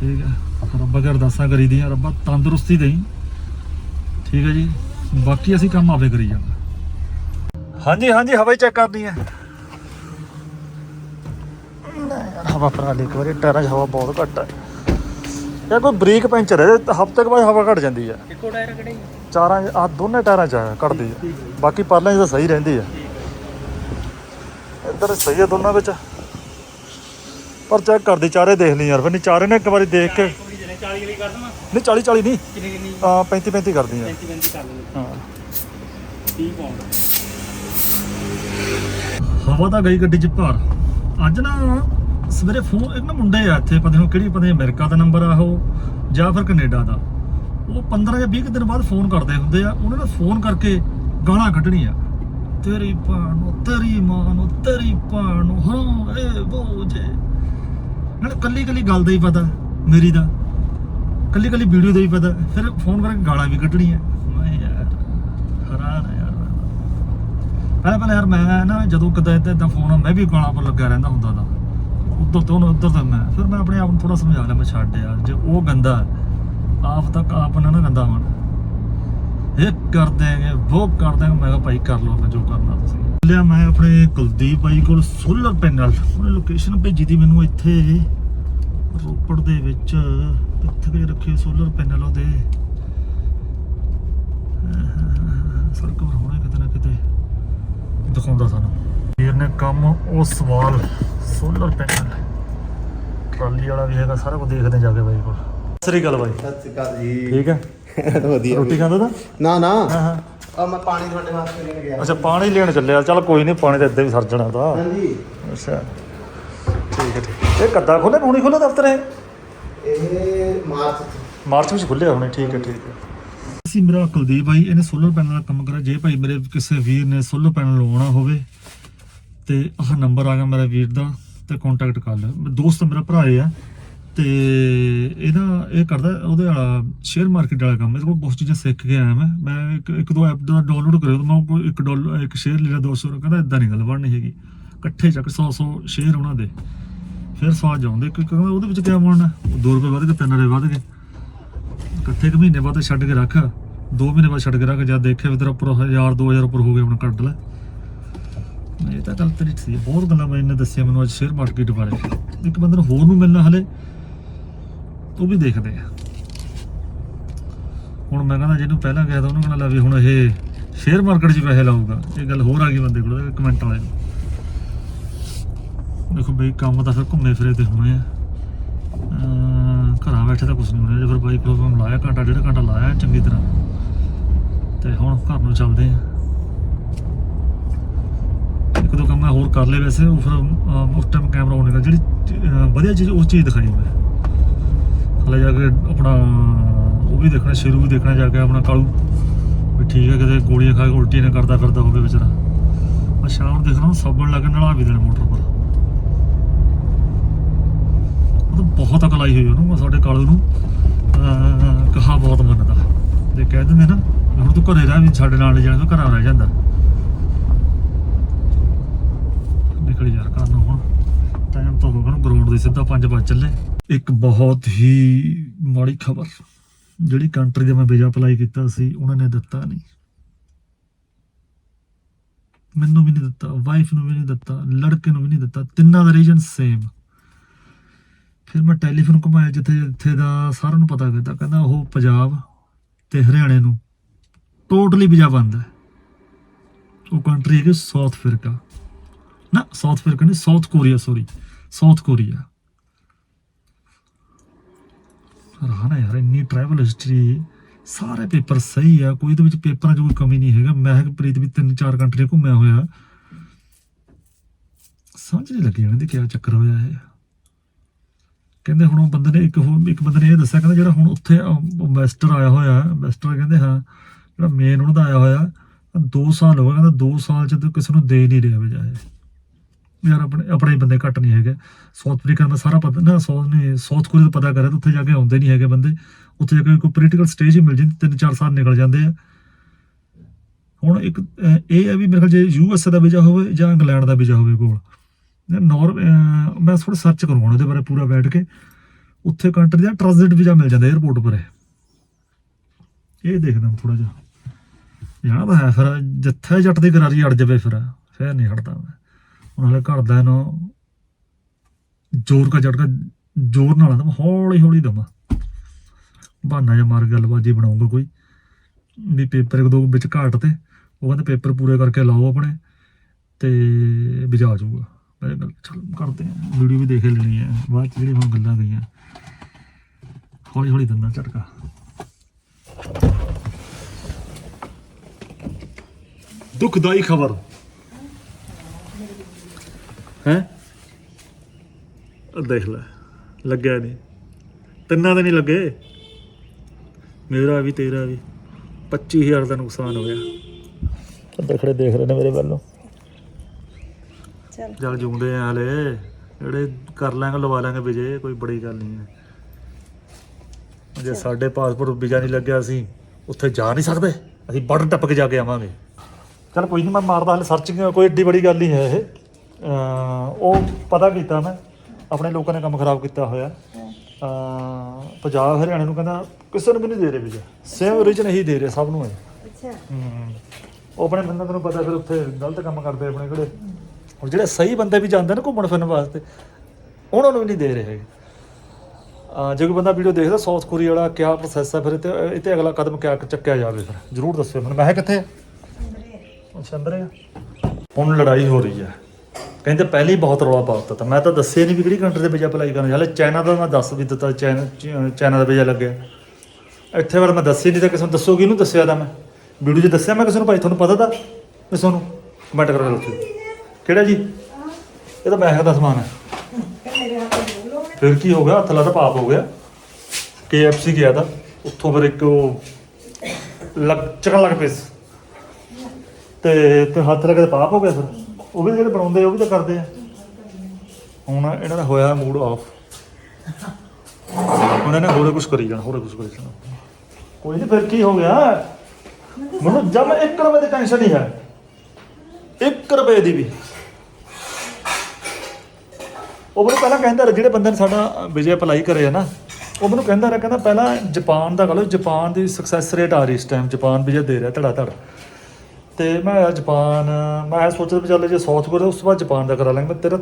ਠੀਕ ਹੈ। ਰੱਬਾ ਅਗਰ ਅਰਦਾਸਾਂ ਕਰੀ ਦੀਆਂ ਰੱਬਾ ਤੰਦਰੁਸਤੀ ਦੇਈ। ਠੀਕ ਹੈ ਜੀ। ਬਾਕੀ ਅਸੀਂ ਕੰਮ ਆਵੇ ਕਰੀ ਜਾਵਾਂਗੇ। ਹਾਂਜੀ ਹਾਂਜੀ, ਹਵਾ ਚੈੱਕ ਕਰਨੀ ਹੈ ਯਾਰ ਹਵਾ ਭਰਾ ਲਈ ਇੱਕ ਵਾਰੀ ਟਾਇਰਾਂ 'ਚ ਹਵਾ ਬਹੁਤ ਘੱਟ ਹੈ ਯਾਰ ਕੋਈ ਬ੍ਰੇਕ ਪੈਂਚਰ ਹੈ ਹਫ਼ਤੇ ਕੁ ਬਾਅਦ ਹਵਾ ਘਟ ਜਾਂਦੀ ਹੈ
ਇੱਕੋ ਟਾਇਰ ਕਿਹੜੇ
ਚਾਰਾਂ ਆ ਦੋਨੇ ਟਾਇਰਾਂ 'ਚ ਆ ਘਟਦੀ ਹੈ ਬਾਕੀ ਪਰਲਿਆਂ 'ਚ ਤਾਂ ਸਹੀ ਰਹਿੰਦੀ ਹੈ ਇੱਧਰ ਸਹੀ ਹੈ ਦੋਨਾਂ ਵਿੱਚ। ਪਰ ਚੈੱਕ ਕਰਦੀ ਚਾਰੇ ਦੇਖ ਲਈ ਯਾਰ ਫਿਰ ਨਹੀਂ ਚਾਰੇ ਨੇ ਇੱਕ ਵਾਰੀ ਦੇਖ ਕੇ
ਜਨੇ 40 ਵਾਲੀ ਕਰ ਦਵਾਂ।
ਨਹੀਂ 40 40 ਨਹੀਂ।
ਕਿੰਨੀ ਕਿੰਨੀ?
ਆ 35 35 ਕਰਦੀ ਆ।
35 35 ਕਰ ਲਵਾਂ
ਹਾਂ।
30 ਪਾਉਂਡ
ਹਵਾ ਤਾਂ ਗਈ ਗੱਡੀ 'ਚ ਭਰ। ਅੱਜ ਨਾ ਸਵੇਰੇ ਫੋਨ, ਇੱਕ ਨਾ ਮੁੰਡੇ ਆ ਇੱਥੇ, ਪਤਾ ਨਹੀਂ ਕਿਹੜੀ, ਪਤਾ ਨਹੀਂ ਅਮਰੀਕਾ ਦਾ ਨੰਬਰ ਆ ਉਹ, ਜਾਂ ਫਿਰ ਕੈਨੇਡਾ ਦਾ। ਉਹ 15 ਜਾਂ 20 ਕੁ ਦਿਨ ਬਾਅਦ ਫੋਨ ਕਰਦੇ ਹੁੰਦੇ ਆ, ਉਹਨਾਂ ਨੇ ਫੋਨ ਕਰਕੇ ਗਾਲਾਂ ਕੱਢਣੀਆਂ। ਤੇਰੀ ਭੈਣ, ਤੇਰੀ ਮਾਂ ਨੂੰ, ਤੇਰੀ ਭੈਣ ਨੂੰ ਹਾਂ, ਇਹ ਉਹ ਜੇ। ਕੱਲੀ ਕੱਲੀ ਗੱਲ ਦਾ ਹੀ ਪਤਾ ਮੇਰੀ ਦਾ। ਕੱਲੀ ਕੱਲੀ ਵੀਡੀਓ ਦਾ ਹੀ ਪਤਾ ਫਿਰ ਫੋਨ ਕਰਕੇ ਗਾਲਾਂ ਵੀ ਕੱਢਣੀਆਂ। ਮੈਂ ਯਾਰ, ਹੈਰਾਨ ਯਾਰ। ਪਹਿਲਾਂ ਪਹਿਲਾਂ ਯਾਰ ਮੈਂ ਨਾ ਜਦੋਂ ਕਦੇ ਇਦਾਂ ਇਦਾਂ ਫੋਨ ਮੈਂ ਵੀ ਗਾਲਾਂ ਪਰ ਲੱਗਿਆ ਰਹਿੰਦਾ ਹੁੰਦਾ ਤਾਂ। ਉਧਰ ਤੋਂ ਉਧਰ ਤੋਂ ਮੈਂ। ਫਿਰ ਮੈਂ ਆਪਣੇ ਆਪ ਨੂੰ ਥੋੜਾ ਸਮਝਾ ਲਿਆ, ਮੈਂ ਛੱਡ ਯਾਰ ਜੇ ਉਹ ਗੰਦਾ ਆਪ ਤੱਕ ਆਪ ਨਾ ਨਾ ਗੰਦਾ ਹੋਣ। ਇਹ ਕਰ ਦੇਂਗੇ ਉਹ ਕਰ ਦੇਂਗੇ ਮੈਂ ਕਿਹਾ ਭਾਈ ਕਰ ਲਓ ਫਿਰ ਜੋ ਕਰਨਾ ਤੁਸੀਂ। ਲਿਆ ਮੈਂ ਆਪਣੇ ਕੁਲਦੀਪ ਭਾਈ ਕੋਲ ਸੋਲਰ ਪੈਨਲ ਉਹਨੇ ਲੋਕੇਸ਼ਨ ਭੇਜੀ ਦੀ ਮੈਨੂੰ ਇੱਥੇ। ਰੋਪੜ ਦੇ ਵਿੱਚ। ਕਿੱਥੇ ਕੁ ਰੱਖੇ ਸੋਲਰ ਪੈਨਲ ਉਹਦੇ। ਸੜਕ ਹੋਣੇ ਕਿਤੇ ਨਾ ਕਿਤੇ। ਦਿਖਾਉਂਦਾ ਸਾਨੂੰ। ਵੀਰ ਨੇ ਕੰਮ ਉਹ ਸਵਾਲ ਸੋਲਰ ਪੈਨਲ ਟਰਾਲੀ ਵਾਲਾ ਵੀ ਹੈਗਾ ਸਾਰਾ ਕੁਝ ਦੇਖਦੇ ਜਾ ਕੇ ਬਾਈ ਕੋਲ। ਸ੍ਰੀ ਗੱਲ ਬਾਈ।
ਸਤਿ ਸ਼੍ਰੀ ਅਕਾਲ ਜੀ।
ਠੀਕ ਹੈ?
ਵਧੀਆ।
ਰੋਟੀ ਖਾਂਦਾ ਤਾਂ?
ਨਾ ਨਾ।
ਹਾਂ ਹਾਂ।
ਆ ਮੈਂ ਪਾਣੀ ਤੁਹਾਡੇ ਵਾਸਤੇ ਲੈਣ ਗਿਆ।
ਅੱਛਾ ਪਾਣੀ ਲੈਣ ਚੱਲਿਆ। ਚੱਲ ਕੋਈ ਨਹੀਂ ਪਾਣੀ ਤਾਂ ਇੱਦਾਂ ਵੀ ਸਰ ਜਾਣਾ ਤਾਂ।
ਹਾਂਜੀ।
ਅੱਛਾ। ਠੀਕ ਹੈ ਠੀਕ। ਇਹ ਕੱਦਾ ਖੋਲੇ ਹੁਣੀ ਖੋਲੇ ਦਫ਼ਤਰ ਇਹ?
ਇਹ ਮਾਰਚ
ਮਾਰਚ ਵਿੱਚ ਖੁੱਲਿਆ ਹੁਣੇ ਠੀਕ ਹੈ ਠੀਕ ਹੈ। ਅਸੀਂ ਮੇਰਾ ਕੁਲਦੀਪ ਭਾਈ ਇਹਨੇ ਸੋਲਰ ਪੈਨਲ ਦਾ ਕੰਮ ਕਰਿਆ। ਜੇ ਭਾਈ ਮੇਰੇ ਕਿਸੇ ਵੀਰ ਨੇ ਸੋਲਰ ਪੈਨਲ ਲਵਾਉਣਾ ਹੋਵੇ ਤੇ ਆਹ ਨੰਬਰ ਆ ਗਿਆ ਮੇਰਾ ਵੀਰ ਦਾ, ਤੇ ਕੰਟੈਕਟ ਕਰ ਲਿਓ। ਦੋਸਤ ਮੇਰਾ ਭਰਾ ਇਹ ਆ, ਤੇ ਇਹਦਾ ਇਹ ਕਰਦਾ, ਉਹਦੇ ਵਾਲਾ ਸ਼ੇਅਰ ਮਾਰਕੀਟ ਵਾਲਾ ਕੰਮ, ਇਹਦੇ ਕੋਲ ਬਹੁਤ ਚੀਜ਼ਾਂ ਸਿੱਖ ਕੇ ਆਇਆ ਮੈਂ। ਮੈਂ ਇੱਕ ਇੱਕ ਦੋ ਐਪ ਦਾ ਡਾਊਨਲੋਡ ਕਰਿਆ ਤਾਂ ਮੈਂ ਉਹ ਇੱਕ ਡਾਲਰ ਇੱਕ ਸ਼ੇਅਰ ਲੈ ਲਿਆ 200 ਰੁਪਏ, ਕਹਿੰਦਾ ਇਦਾਂ ਨਹੀਂ ਗੱਲ ਬਣਨੀ ਹੈਗੀ। ਇਕੱਠੇ ਚੱਕ 100 100 ਸ਼ੇਅਰ ਉਹਨਾਂ ਦੇ। ਫਿਰ ਸਵਾਦ ਜਾਉਂਦੇ ਕਿ ਕਹਿੰਦਾ ਉਹਦੇ ਵਿੱਚ ਕਿਆ ਬਣਨਾ 2 ਰੁਪਏ ਵੱਧ ਗਏ 3 ਰੁਪਏ ਵੱਧ ਗਏ। ਇਕੱਠੇ ਕੁ ਮਹੀਨੇ ਬਾਅਦ ਛੱਡ ਕੇ ਰੱਖ 2 ਮਹੀਨੇ ਬਾਅਦ ਛੱਡ ਕੇ ਰੱਖ, ਜਦ ਦੇਖਿਆ ਵੀ ਤੇਰਾ ਉੱਪਰ 1000 2000 ਉੱਪਰ ਹੋ ਗਿਆ, ਹੁਣ ਕੱਢ ਲੈ। ਇਹ ਤਾਂ ਗੱਲ ਤੇਰੀ ਸੀ ਬਹੁਤ ਗੱਲਾਂ ਮੈਂ ਇਹਨੇ ਦੱਸਿਆ ਮੈਨੂੰ ਅੱਜ ਸ਼ੇਅਰ ਮਾਰਕੀਟ ਬਾਰੇ। ਇੱਕ ਬੰਦੇ ਨੂੰ ਹੋਰ ਨੂੰ ਮਿਲਣਾ ਹਲੇ, ਉਹ ਵੀ ਦੇਖਦੇ ਆ। ਹੁਣ ਮੈਂ ਕਹਿੰਦਾ ਜਿਹਨੂੰ ਪਹਿਲਾਂ ਗਿਆ ਤਾਂ ਉਹਨੂੰ ਕਹਿੰਦਾ ਲੈ ਵੀ ਹੁਣ ਇਹ ਸ਼ੇਅਰ ਮਾਰਕੀਟ 'ਚ ਪੈਸੇ ਲਾਊਗਾ। ਇਹ ਗੱਲ ਹੋਰ ਆ ਗਈ ਬੰਦੇ ਕੋਲ ਕਮੈਂਟ ਵਾਲੇ ਨੂੰ। ਦੇਖੋ ਬਈ, ਕੰਮ ਤਾਂ ਫਿਰ ਘੁੰਮੇ ਫਿਰੇ ਤੇ ਹੋਣੇ ਆ। ਘਰਾਂ ਬੈਠੇ ਤਾਂ ਕੁਝ ਨਹੀਂ ਹੋਣਾ, ਜੇ ਫਿਰ ਬਾਈਕ ਕੋਲ ਲਾਇਆ ਘੰਟਾ, ਡੇਢ ਘੰਟਾ ਲਾਇਆ ਚੰਗੀ ਤਰ੍ਹਾਂ। ਤੇ ਹੁਣ ਘਰ ਨੂੰ ਚੱਲਦੇ ਆ। ਇੱਕ ਦੋ ਕੰਮ ਮੈਂ ਹੋਰ ਕਰ ਲਏ ਵੈਸੇ ਉਹ ਫਿਰ ਅਮ, ਉਸ ਟਾਈਮ ਕੈਮਰਾ ਹੋਣੇ ਜਿਹੜੀ ਅਮ, ਵਧੀਆ ਚੀਜ਼ ਉਸ ਚੀਜ਼ ਦਿਖਾਈ ਮੈਂ। ਹਲੇ ਜਾ ਕੇ ਆਪਣਾ ਉਹ ਵੀ ਦੇਖਣਾ ਸ਼ੇਰੂ ਵੀ ਦੇਖਣਾ ਜਾ ਕੇ ਆਪਣਾ ਕਾਲੂ। ਵੀ ਠੀਕ ਹੈ ਕਿਤੇ ਗੋਲੀਆਂ ਖਾ ਕੇ ਉਲਟੀਆਂ ਨਾ ਕਰਦਾ ਫਿਰਦਾ ਹੋਵੇ ਵਿਚਾਰਾ। ਆ ਸ਼ਾਮ ਨੂੰ ਦੇਖਣਾ ਸਾਬਣ ਲੱਗਣ ਨਾਲ ਆ ਵੀ ਦੇਣ ਮੋਟਰ ਪਰ। ਉਹ ਤਾਂ ਬਹੁਤ ਅਕਲ ਆਈ ਹੋਈ ਉਹਨੂੰ ਸਾਡੇ ਕਾਲੂ ਨੂੰ ਅਹ ਕਹਾ ਬਹੁਤ ਮੰਨਦਾ। ਜੇ ਕਹਿ ਦਿੰਦੇ ਨਾ ਵੀ ਹੁਣ ਤੂੰ ਘਰੇ ਰਹਿ ਵੀ ਸਾਡੇ ਨਾਲ ਲੈ ਜਾਣਾ ਤੂੰ ਘਰਾਂ ਰਹਿ ਜਾਂਦਾ। ਨਿਕਲ ਯਾਰ ਘਰ ਹੁਣ। ਟਾਈਮ ਤਾਂ ਹੋ ਗਿਆ ਗਰਾਊਂਡ ਦੇ ਸਿੱਧਾ 5 ਵਜੇ ਚੱਲੇ। ਇੱਕ ਬਹੁਤ ਹੀ ਮਾੜੀ ਖਬਰ, ਜਿਹੜੀ ਕੰਟਰੀ ਦਾ ਮੈਂ ਵੀਜ਼ਾ ਅਪਲਾਈ ਕੀਤਾ ਸੀ, ਉਹਨਾਂ ਨੇ ਦਿੱਤਾ ਨਹੀਂ। ਮੈਨੂੰ ਵੀ ਨਹੀਂ ਦਿੱਤਾ ਵਾਈਫ ਨੂੰ ਵੀ ਨਹੀਂ ਦਿੱਤਾ, ਲੜਕੇ ਨੂੰ ਵੀ ਨਹੀਂ ਦਿੱਤਾ, ਤਿੰਨਾਂ ਦਾ ਰੀਜਨ ਸੇਮ ਫਿਰ ਮੈਂ ਟੈਲੀਫੋਨ ਘੁਮਾਇਆ ਜਿੱਥੇ ਜਿੱਥੇ ਦਾ ਸਾਰਿਆਂ ਨੂੰ ਪਤਾ ਕੀਤਾ ਕਹਿੰਦਾ ਉਹ ਪੰਜਾਬ ਤੇ ਹਰਿਆਣੇ ਨੂੰ। ਟੋਟਲੀ ਵੀਜ਼ਾ ਬੰਦ ਹੈ। ਉਹ ਕੰਟਰੀ ਹੈਗੀ ਸਾਊਥ ਅਫਰੀਕਾ ਨਾ, ਸਾਊਥ ਅਫਰੀਕਾ ਨਹੀਂ South Korea sorry South Korea. ਰਹਾਨਾ ਯਾਰ, ਇੰਨੀ ਟਰੈਵਲ ਹਿਸਟਰੀ ਸਾਰੇ ਪੇਪਰ ਸਹੀ ਆ, ਕੋਈ ਇਹਦੇ ਵਿੱਚ ਪੇਪਰਾਂ 'ਚ ਕੋਈ ਕਮੀ ਨਹੀਂ ਹੈਗਾ। ਮੈਂ ਪ੍ਰੀਤ ਵੀ ਤਿੰਨ ਚਾਰ ਕੰਟਰੀ ਘੁੰਮਿਆ ਹੋਇਆ। ਸਮਝ ਨਹੀਂ ਲੱਗੀ ਇਹਨਾਂ ਦੀ ਕੀ ਚੱਕਰ ਹੋਇਆ ਹੈ ਕਹਿੰਦੇ ਹੁਣ ਉਹ ਬੰਦੇ ਨੇ ਇੱਕ ਹੋਰ, ਇੱਕ ਬੰਦੇ ਨੇ ਇਹ ਦੱਸਿਆ, ਕਹਿੰਦਾ ਜਿਹੜਾ ਹੁਣ ਉੱਥੇ ਇਨਵੈਸਟਰ ਆਇਆ ਹੋਇਆ ਇਨਵੈਸਟਰ ਕਹਿੰਦੇ ਹਾਂ, ਜਿਹੜਾ ਮੇਨ ਉਹਨਾਂ ਦਾ ਆਇਆ ਹੋਇਆ 2 ਸਾਲ ਹੋ ਗਏ, ਕਹਿੰਦਾ 2 ਸਾਲ ਚ ਕਿਸੇ ਨੂੰ ਦੇ ਨਹੀਂ ਰਿਹਾ ਬਜਾਏ ਯਾਰ ਆਪਣੇ ਆਪਣੇ ਹੀ ਬੰਦੇ ਘੱਟ ਨਹੀਂ ਹੈਗੇ। ਸਾਊਥ ਅਫਰੀਕਾ ਦਾ ਸਾਰਾ ਪਤਾ ਨਾ ਸਾਊਥ ਨੇ ਸਾਊਥ ਕੋਰੀਆ ਦਾ ਪਤਾ ਕਰਿਆ ਤਾਂ ਉੱਥੇ ਜਾ ਕੇ ਆਉਂਦੇ ਨਹੀਂ ਹੈਗੇ ਬੰਦੇ। ਉੱਥੇ ਜਾ ਕੇ ਕੋਈ ਪੋਲੀਟੀਕਲ ਸਟੇਜ ਹੀ ਮਿਲ ਜਾਂਦੀ, ਤਿੰਨ ਚਾਰ ਸਾਲ ਨਿਕਲ ਜਾਂਦੇ ਆ। ਹੁਣ ਇੱਕ ਇਹ ਹੈ ਵੀ ਮੇਰੇ ਖਿਆਲ ਜੇ ਯੂ ਐਸ ਦਾ ਵੀਜ਼ਾ ਹੋਵੇ ਜਾਂ ਇੰਗਲੈਂਡ ਦਾ ਵੀਜ਼ਾ ਹੋਵੇ ਕੋਲ। ਨੌਰ ਮੈਂ ਥੋੜਾ ਸਰਚ ਕਰੂੰਗਾ ਉਹਦੇ ਬਾਰੇ ਪੂਰਾ ਬੈਠ ਕੇ। ਉੱਥੇ ਕੰਟਰੀ ਦਾ ਟ੍ਰਾਂਜ਼ਿਟ ਵੀਜ਼ਾ ਮਿਲ ਜਾਂਦਾ 에어ਪੋਰਟ ਪਰ ਇਹ ਦੇਖਦਾ ਥੋੜਾ ਜਿਹਾ। ਜਾਣਾ ਤਾਂ ਹੈ ਫਿਰ, ਜਿੱਥੇ ਜੱਟ ਦੀ ਗਰਾਰੀ ਅੜ ਜਾਵੇ ਫਿਰ ਫਿਰ ਨਹੀਂ ਹਟਦਾ ਮੈਂ। ਉਹਨਾਂ ਹਲੇ ਘਰ ਦਾ ਇਹਨੂੰ ਜ਼ੋਰ ਕਾ ਝਟਕਾ, ਜ਼ੋਰ ਨਾਲ ਦਮ ਹੌਲੀ ਹੌਲੀ ਦਮ ਬਹਾਨਾ ਜਿਹਾ ਮਾਰ ਕੇ ਗੱਲਬਾਜੀ ਬਣਾਉਂਗਾ ਕੋਈ। ਵੀ ਪੇਪਰ ਇੱਕ ਦੋ ਵਿੱਚ ਘਾਟ ਤੇ, ਉਹ ਕਹਿੰਦੇ ਪੇਪਰ ਪੂਰੇ ਕਰਕੇ ਲਾਓ ਆਪਣੇ ਤੇ ਵਿਜਾ ਜਾਊਗਾ। ਮੈਂ ਕਿਹਾ ਚੱਲ ਕਰਦੇ ਆ ਵੀਡੀਓ ਵੀ ਦੇਖ ਹੀ ਲੈਣੀ ਹੈ। ਬਾਅਦ ਚ ਜਿਹੜੀ ਹੁਣ ਗੱਲਾਂ ਗਈਆਂ, ਹੌਲੀ ਹੌਲੀ ਦਿੰਦਾ ਝਟਕਾ। ਦੁਖਦਾਈ ਖਬਰ। ਹੈ? ਦੇਖ ਲੈ ਲੱਗਿਆ ਨਹੀਂ। ਤਿੰਨਾਂ ਦੇ ਨਹੀਂ ਲੱਗੇ। ਮੇਰਾ ਵੀ ਤੇਰਾ ਵੀ। 25000 ਦਾ ਨੁਕਸਾਨ ਹੋਇਆ। ਦੇਖੜੇ ਦੇਖ ਰਹੇ ਨੇ ਮੇਰੇ ਵੱਲੋਂ
ਚੱਲ।
ਜਲ ਜੂੰਦੇ ਆ ਹਲੇ। ਜਿਹੜੇ ਕਰ ਲਾਂਗੇ ਲਵਾ ਲਾਂਗੇ ਵਿਜੇ ਕੋਈ ਬੜੀ ਗੱਲ ਨਹੀਂ ਹੈ। ਜੇ ਸਾਡੇ ਪਾਸਪੋਰਟ ਵੀਜ਼ਾ ਨਹੀਂ ਲੱਗਿਆ ਅਸੀਂ ਉੱਥੇ ਜਾ ਨਹੀਂ ਸਕਦੇ। ਅਸੀਂ ਬਾਰਡਰ ਟੱਪ ਕੇ ਜਾ ਕੇ ਆਵਾਂਗੇ। ਚਲ ਕੋਈ ਨਹੀਂ ਮੈਂ ਮਾਰਦਾ ਹਲੇ ਸਰਚਿੰਗ ਕੋਈ ਏਡੀ ਬੜੀ ਗੱਲ ਨਹੀਂ ਹੈ ਇਹ। ਅਹ ਉਹ ਪਤਾ ਕੀਤਾ ਮੈਂ ਆਪਣੇ ਲੋਕਾਂ ਨੇ ਕੰਮ ਖਰਾਬ ਕੀਤਾ ਹੋਇਆ। ਅਹ ਪੰਜਾਬ ਹਰਿਆਣਾ ਨੂੰ ਕਹਿੰਦਾ ਕਿਸੇ ਨੂੰ ਵੀ ਨਹੀਂ ਦੇ ਰਹੇ ਵੀਜ਼ਾ। ਸੇਮ ਰੀਜਨ ਹੀ ਦੇ ਰਹੇ ਸਭ ਨੂੰ
ਅੱਛਾ।
ਹਮ। ਉਹ ਆਪਣੇ ਬੰਦਾ ਤੈਨੂੰ ਪਤਾ ਫਿਰ ਉੱਥੇ ਗਲਤ ਕੰਮ ਕਰਦੇ ਆਪਣੇ ਕੋਲੇ। ਹੁਣ ਜਿਹੜੇ ਸਹੀ ਬੰਦੇ ਵੀ ਜਾਂਦੇ ਨੇ ਘੁੰਮਣ ਫਿਰਨ ਵਾਸਤੇ ਉਹਨਾਂ ਨੂੰ ਵੀ ਨਹੀਂ ਦੇ ਰਹੇ ਹੈਗੇ। ਅਹ ਜੇ ਕੋਈ ਬੰਦਾ ਵੀਡੀਓ ਦੇਖਦਾ ਸਾਊਥ ਕੋਰੀਆ ਵਾਲਾ ਕਿਆ ਪ੍ਰੋਸੈਸ ਹੈ ਫਿਰ ਇਹ ਇਹ ਤੇ ਅਗਲਾ ਕਦਮ ਕਿਆ ਚੱਕਿਆ ਜਾਵੇ ਫਿਰ? ਜਰੂਰ ਦੱਸਿਓ ਮੈਨੂੰ। ਮੈਂ ਕਿਹਾ ਕਿੱਥੇ? ਅੱਛਾ ਅੰਦਰ ਆ ਹੁਣ ਲੜਾਈ ਹੋ ਰਹੀ ਹੈ। ਕਹਿੰਦੇ ਪਹਿਲੇ ਹੀ ਬਹੁਤ ਰੌਲਾ ਪਾ ਦਿੱਤਾ ਤਾਂ ਮੈਂ ਤਾਂ ਦੱਸਿਆ ਨਹੀਂ ਵੀ ਕਿਹੜੀ ਕੰਟਰੀ ਦੇ ਵੀਜ਼ਾ ਅਪਲਾਈ ਕਰਨਾ। ਹਾਲੇ ਚਾਈਨਾ ਦਾ ਮੈਂ ਦੱਸ ਵੀ ਦਿੱਤਾ ਚਾਈਨਾ ਚਾਈਨਾ ਦਾ ਵੀਜ਼ਾ ਲੱਗਿਆ। ਇੱਥੇ ਵਾਰ ਮੈਂ ਦੱਸਿਆ ਨਹੀਂ ਤਾਂ ਕਿਸੇ ਨੂੰ ਦੱਸੋ ਕਿਹਨੂੰ ਦੱਸਿਆ ਤਾਂ ਮੈਂ। ਵੀਡੀਓ 'ਚ ਦੱਸਿਆ ਮੈਂ ਕਿਸੇ ਨੂੰ ਭਾਈ, ਤੁਹਾਨੂੰ ਪਤਾ ਤਾਂ ਮੈਂ ਤੁਹਾਨੂੰ ਕਮੈਂਟ ਕਰੋ ਉੱਥੇ ਕਿਹੜਾ ਜੀ? ਇਹ ਤਾਂ ਮੈਕ ਦਾ ਸਮਾਨ ਹੈ। ਫਿਰ ਕੀ ਹੋ ਗਿਆ? ਹੱਥ ਲਾ ਤਾਂ ਪਾਪ ਹੋ ਗਿਆ। KFC ਗਿਆ ਤਾਂ। ਉੱਥੋਂ ਫਿਰ ਇੱਕ ਉਹ ਲੱਗ ਚਕਣ ਲੱਗ ਪਏ ਸੀ। ਤੇ ਤੇ ਹੱਥ ਲੱਗੇ ਤਾਂ ਪਾਪ ਹੋ ਗਿਆ ਫਿਰ। ਉਹ ਵੀ ਜਿਹੜੇ ਬਣਾਉਂਦੇ ਉਹ ਵੀ ਤਾਂ ਕਰਦੇ ਆ। ਹੁਣ ਇਹਨਾਂ ਦਾ ਹੋਇਆ ਮੂਡ ਆਫ ਹੁਣ ਇਹਨੇ ਹੋਰੇ ਕੁਝ ਕਰੀ ਜਾਣਾ ਹੋਰੇ ਕੁਝ ਕਰੀ ਜਾਣਾ। ਕੋਈ ਨਹੀਂ ਫਿਰ ਕੀ ਹੋ ਗਿਆ? ਮੈਨੂੰ ਜਮ 1 ਰੁਪਏ ਦੀ ਟੈਨਸ਼ਨ ਨਹੀਂ ਹੈ। 1 ਰੁਪਏ ਦੀ ਵੀ। ਉਹ ਮੈਨੂੰ ਪਹਿਲਾਂ ਕਹਿੰਦਾ ਰਿਹਾ ਜਿਹੜੇ ਬੰਦੇ ਨੇ ਸਾਡਾ ਵਿਜੇ ਅਪਲਾਈ ਕਰਿਆ ਨਾ ਉਹ ਮੈਨੂੰ ਕਹਿੰਦਾ ਰਿਹਾ ਕਹਿੰਦਾ ਪਹਿਲਾਂ ਜਾਪਾਨ ਦਾ ਲਓ ਜਾਪਾਨ ਦੀ ਸਕਸੈਸ ਰੇਟ ਆ ਰਹੀ ਇਸ ਟਾਈਮ ਜਾਪਾਨ ਵਿਜੇ ਦੇ ਰਿਹਾ ਧੜਾ ਧੜ ਤੇ ਮੈਂ ਜਾਪਾਨ ਮੈਂ ਸੋਚਦਾ ਵੀ ਚੱਲ ਜੇ ਸਾਊਥ ਕੋਰੀਆ ਉਸ ਤੋਂ ਬਾਅਦ ਜਾਪਾਨ ਦਾ ਕਰਾ ਲਾਂਗੇ। ਮੈਂ ਤੇਰਾ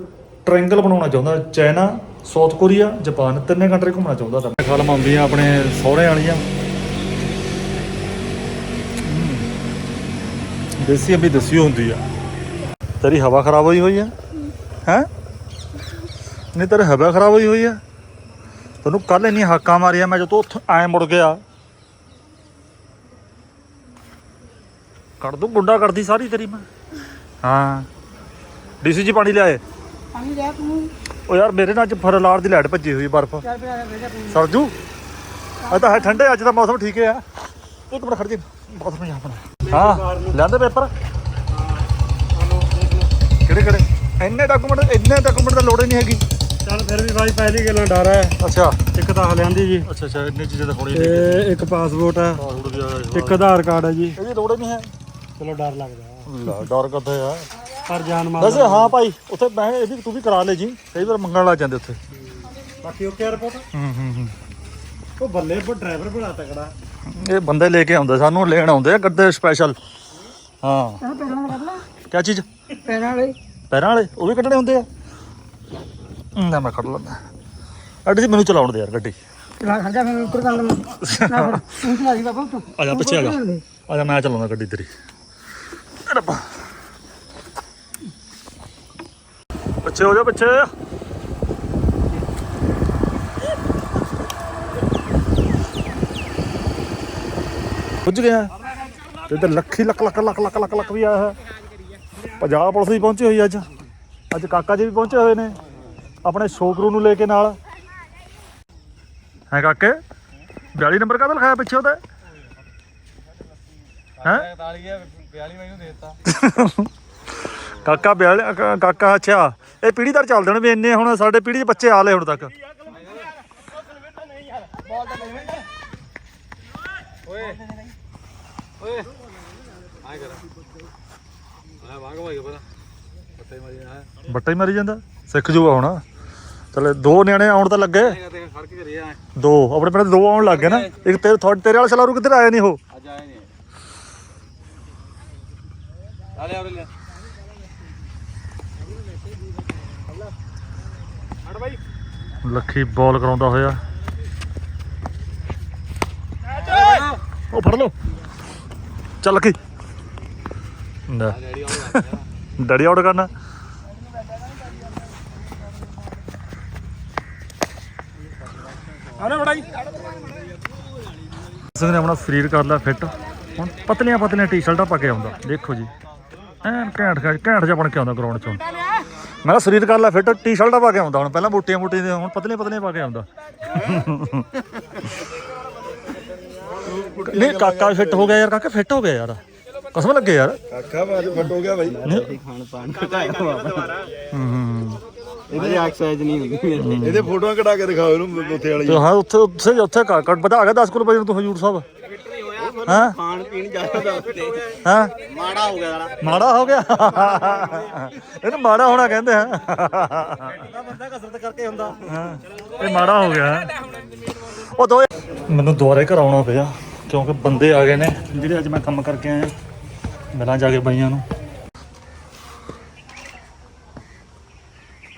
ਟ੍ਰਾਇੰਗਲ ਬਣਾਉਣਾ ਚਾਹੁੰਦਾ ਚਾਈਨਾ ਸਾਊਥ ਕੋਰੀਆ ਜਾਪਾਨ ਤਿੰਨੇ ਕੰਟਰੀ ਘੁੰਮਣਾ ਚਾਹੁੰਦਾ ਤਾਂ। ਖਾਲਮ ਆਉਂਦੀਆਂ ਆਪਣੇ ਸਹੁਰੇ ਵਾਲੀਆਂ। ਦੇਸੀ ਅੰਬੀ ਦਸੀ ਹੁੰਦੀ ਆ। ਤੇਰੀ ਹਵਾ ਖਰਾਬ ਹੋਈ ਹੋਈ ਆ? ਹੈ? ਨਹੀਂ ਤੇਰੇ ਹਵਾ ਖਰਾਬ ਹੋਈ ਹੋਈ ਆ? ਤੈਨੂੰ ਕੱਲ ਇੰਨੀ ਹਾਕਾਂ ਮਾਰੀਆਂ ਮੈਂ ਜਦੋਂ ਉੱਥੇ ਐ ਮੁੜ ਗਿਆ। ਕੱਢ ਦੂੰ ਗੁੰਡਾ ਕਰਦੀ ਸਾਰੀ ਤੇਰੀ ਮੈਂ। ਹਾਂ। ਡੀਸੀ ਜੀ ਪਾਣੀ ਲਿਆਏ?
ਪਾਣੀ ਲਿਆ ਤੂੰ।
ਉਹ ਯਾਰ ਮੇਰੇ ਨਾਲ ਅੱਜ ਫਰਲਾਰ ਦੀ ਲਾਈਟ ਭੱਜੀ ਹੋਈ ਬਰਫ਼।
ਚੱਲ ਪਿਆ ਵੇਜਾ ਤੂੰ।
ਸਰਜੂ ਅੱਜ ਤਾਂ ਹੈ ਠੰਡੇ ਅੱਜ ਦਾ ਮੌਸਮ ਠੀਕ ਹੈ ਇੱਕ ਮਿੰਟ ਖੜ ਜੀ ਬਹੁਤ ਮਜ਼ਾ ਆਪਣਾ ਹਾਂ ਲੈਂਦੇ ਪੇਪਰ? ਕਿਹੜੇ ਕਿਹੜੇ? ਇੰਨੇ ਡਾਕੂਮੈਂਟ ਇੰਨੇ ਡਾਕੂਮੈਂਟ ਦੀ ਲੋੜ ਹੀ ਨਹੀਂ ਹੈਗੀ।
ਚੱਲ ਫਿਰ ਵੀ ਬਾਈ ਪਹਿਲੀ ਗੱਲਾਂ ਡਰ ਹੈ।
ਅੱਛਾ।
ਇੱਕ ਤਾਂ ਹਲਿਆਂਦੀ ਜੀ।
ਅੱਛਾ ਅੱਛਾ ਇੰਨੇ ਚੀਜ਼ਾਂ ਤਾਂ ਹੋਣੀ ਨਹੀਂ
ਤੇ ਇੱਕ ਪਾਸਪੋਰਟ ਹੈ। ਇੱਕ ਆਧਾਰ ਕਾਰਡ ਹੈ ਜੀ।
ਇਹਦੀ ਲੋੜ ਹੀ ਨਹੀਂ ਹੈ।
ਚਲੋ ਡਰ ਲੱਗਦਾ।
ਲਾ ਡਰ ਕਰਦੇ ਆ?
ਪਰ ਜਾਨ ਮਾਲ
ਵੈਸੇ ਹਾਂ ਭਾਈ ਉੱਥੇ ਮੈਂ ਇਹ ਵੀ ਤੂੰ ਵੀ ਕਰਾ ਲੈ ਜੀ ਕਈ ਵਾਰ ਮੰਗਣ ਲੱਗ ਜਾਂਦੇ ਉੱਥੇ।
ਬਾਕੀ ਓਕੇ ਰਿਪੋਰਟ
ਹੂੰ ਹੂੰ ਹੂੰ।
ਉਹ ਬੱਲੇ ਪਰ ਡਰਾਈਵਰ ਬਣਾ ਤਕੜਾ।
ਇਹ ਬੰਦੇ ਲੈ ਕੇ ਆਉਂਦੇ ਸਾਨੂੰ ਲੈਣ ਆਉਂਦੇ ਆ ਗੱਦੇ ਸਪੈਸ਼ਲ ਹਾਂ।
ਆ ਪੈਰਾਂ ਨਾਲ ਕੱਢ ਲੈ।
ਕਿਆ ਚੀਜ਼?
ਪੈਰਾਂ ਵਾਲੇ।
ਪੈਰਾਂ ਵਾਲੇ ਉਹ ਵੀ ਕੱਢਣੇ ਹੁੰਦੇ ਆ? ਨਾ ਮੈਂ ਕੱਢ ਲੈਂਦਾ। ਅੱਡੀ ਜੀ ਮੈਨੂੰ ਚਲਾਉਣ ਦੇ ਯਾਰ ਗੱਡੀ।
ਚਲਾ ਖੜ ਜਾ ਫਿਰ ਉੱਪਰ ਕਰ ਲੈ ਨਾ ਫਿਰ ਤੂੰ ਚਲਾ ਦੀ ਬਾਬਾ ਤੂੰ
ਆ ਜਾ ਪਿੱਛੇ ਆ ਜਾ। ਆ ਜਾ ਮੈਂ ਚਲਾਉਂਦਾ ਗੱਡੀ ਤੇਰੀ। ਰੱਬਾ। ਪਿੱਛੇ ਹੋ ਜਾ, ਪਿੱਛੇ। ਪੁੱਜ ਗਿਆ। ਤੇ ਇੱਧਰ ਲੱਖੀ ਲੱਖ ਲੱਖ ਲੱਖ ਲੱਖ ਲੱਖ ਲੱਖ ਵੀ ਆਇਆ ਹੈ। ਪੰਜਾਬ ਪੁਲਿਸ ਵੀ ਪਹੁੰਚੀ ਹੋਈ ਅੱਜ। ਅੱਜ ਕਾਕਾ ਜੀ ਵੀ ਪਹੁੰਚੇ ਹੋਏ ਨੇ। ਆਪਣੇ ਸ਼ੋਕਰੂ ਨੂੰ ਲੈ ਕੇ ਨਾਲ। ਹੈ ਕਾਕੇ? 42 ਨੰਬਰ ਕਾਹਦਾ ਲਿਖਾਇਆ ਪਿੱਛੇ ਉਹਦਾ? ਹੈ?
42 ਮੈਨੂੰ ਦੇਤਾ।
ਕਾਕਾ 42 ਕਾ- ਕਾਕਾ ਅੱਛਾ। ਇਹ ਪੀੜੀਦਾਰ ਚੱਲਦੇ ਨੇ ਵੀ ਇੰਨੇ ਹੁਣ ਸਾਡੇ ਪੀੜ੍ਹੀ ਦੇ ਬੱਚੇ ਆਲੇ ਹੁਣ ਤੱਕ। ਬੱਟਾ ਹੀ ਮਾਰੀ ਜਾਂਦਾ। ਸਿੱਖ ਜੂਗਾ ਹੁਣ। ਚਲੇ ਦੋ ਨਿਆਣੇ ਆਉਣ ਤਾਂ ਲੱਗੇ।
ਫੜ ਕੇ ਕਰਿਆ
ਦੋ। ਆਪਣੇ ਪਿੰਡ ਦੇ ਦੋ ਆਉਣ ਲੱਗ ਗਏ ਨਾ। ਇੱਕ ਤੇਰੇ ਤੁਹਾਡੇ ਤੇਰੇ ਵਾਲਾ ਸਲਾਰੂ ਕਿੱਧਰ ਆਇਆ ਨਹੀਂ ਉਹ?
ਅੱਜ ਆਏ ਨਹੀਂ ਲੈ ਹੜ ਬਾਈ।
ਲੱਖੀ ਬਾਲ ਕਰਾਉਂਦਾ ਹੋਇਆ। ਉਹ ਫੜ ਲਓ। ਚੱਲ ਲੱਖੀ। ਲੈ। ਡੈਡੀ ਆਊਟ ਕਰਨਾ।
ਆਲੇ ਬੜਾਈ
ਸਿੰਘ ਨੇ ਆਪਣਾ ਸਰੀਰ ਕਰ ਲਿਆ ਫਿੱਟ ਹੁਣ ਪਤਲੀਆਂ ਪਤਲੀਆਂ ਟੀ-ਸ਼ਰਟਾਂ ਪਾ ਕੇ ਆਉਂਦਾ ਦੇਖੋ ਜੀ। ਐਨ ਘੈਂਟ ਘੈਂਟ ਘੈਂਟ ਜਿਹਾ ਬਣ ਕੇ ਆਉਂਦਾ ਗਰਾਊਂਡ 'ਚੋਂ। ਮੈਂ ਕਿਹਾ ਸਰੀਰ ਕਰ ਲਿਆ ਫਿੱਟ ਟੀ-ਸ਼ਰਟਾਂ ਪਾ ਕੇ ਆਉਂਦਾ ਹੁਣ ਪਹਿਲਾਂ ਮੋਟੀਆਂ ਮੋਟੀਆਂ ਦੇ ਹੁਣ ਪਤਲੀਆਂ ਪਤਲੀਆਂ ਪਾ ਕੇ ਆਉਂਦਾ। ਨਹੀਂ ਕਾਕਾ ਫਿੱਟ ਹੋ ਗਿਆ ਯਾਰ ਕਾਕਾ ਫਿੱਟ ਹੋ ਗਿਆ ਯਾਰ। ਕਸਮ ਲੱਗੇ ਯਾਰ।
ਕਾਕਾ ਬਾਜ ਫਟ ਹੋ ਗਿਆ ਬਾਈ।
ਨਹੀਂ।
ਖਾਣ ਪਾਣ
ਹੂੰ ਹੂੰ
ਇਹਦੀ ਐਕਸਰਸਾਈਜ਼ ਨਹੀਂ ਹੁੰਦੀ
ਇਹਦੇ ਫੋਟੋਆਂ ਕਢਾ ਕੇ ਦਿਖਾਓ ਇਹਨੂੰ ਉੱਥੇ ਵਾਲੀ।
ਤੇ ਹਾਂ ਉੱਥੇ ਉੱਥੇ ਉੱਥੇ ਘੱਟ ਵਧਾ ਗਿਆ 10 ਕਿਲੋ ਵਜਨ ਤੋਂ ਹਜੂਰ ਸਾਹਿਬ। ਹਾਂ
ਖਾਣ ਪੀਣ ਜ਼ਿਆਦਾ ਦੱਸਦੇ
ਹਾਂ
ਮਾੜਾ ਹੋ ਗਿਆ ਸਾਲਾ
ਮਾੜਾ ਹੋ ਗਿਆ ਇਹਨੂੰ ਮਾੜਾ ਹੋਣਾ ਕਹਿੰਦੇ ਆ
ਬੰਦਾ ਕਸਰਤ ਕਰਕੇ ਹੁੰਦਾ
ਹਾਂ, ਇਹ ਮਾੜਾ ਹੋ ਗਿਆ ਉਹ ਦੋ ਮੈਨੂੰ ਦੁਬਾਰੇ ਘਰ ਆਉਣਾ ਪਿਆ ਕਿਉਂਕਿ ਬੰਦੇ ਆ ਗਏ ਨੇ ਜਿਹੜੇ ਅੱਜ ਮੈਂ ਕੰਮ ਕਰਕੇ ਆਇਆ ਮਿਲਾਂ ਜਾ ਕੇ ਬਾਈਆਂ ਨੂੰ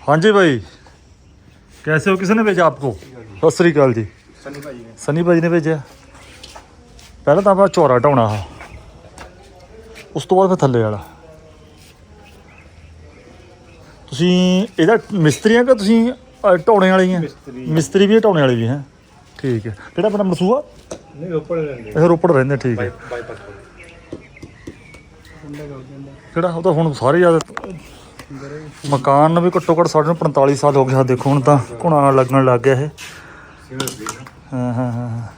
ਹਾਂਜੀ ਭਾਈ कैसे हो किसने भेजा आपको सत श्री अकाल जी
ਸਨੀ ਭਾਈ ਨੇ
ਸਨੀ ਭਾਜੀ ਨੇ ਭੇਜਿਆ ਪਹਿਲਾਂ ਤਾਂ ਆਪਾਂ ਝੋਰਾ ਢਾਉਣਾ ਆ ਉਸ ਤੋਂ ਬਾਅਦ ਫਿਰ ਥੱਲੇ ਵਾਲਾ। ਤੁਸੀਂ ਇਹਦਾ ਮਿਸਤਰੀ ਆ ਕਿ ਤੁਸੀਂ ਢਾਉਣੇ ਵਾਲੇ ਹੀ ਆ ਮਿਸਤਰੀ ਵੀ ਆ, ਢਾਉਣੇ ਵਾਲੇ ਵੀ ਹੈ। ਠੀਕ ਹੈ। ਕਿਹੜਾ ਆਪਣਾ ਮਸੂਆ
ਨਹੀਂ ਰੋਪੜ ਰਹਿੰਦੇ
ਇਹ ਰੋਪੜ ਰਹਿੰਦੇ ਠੀਕ ਹੈ।
ਬਾਈਪਾਸ
ਕਿਹੜਾ? ਉਹ ਤਾਂ ਹੁਣ ਸਾਰੇ ਜ਼ਿਆਦਾ ਮਕਾਨ ਨੂੰ ਵੀ ਘੱਟੋ ਘੱਟ ਸਾਡੇ ਨੂੰ 45 ਸਾਲ ਹੋ ਗਏ ਆ ਦੇਖੋ ਹੁਣ ਤਾਂ। ਘੁਣਾ ਲੱਗਣ ਲੱਗ ਗਿਆ ਇਹ। ਹਾਂ ਹਾਂ ਹਾਂ ਹਾਂ।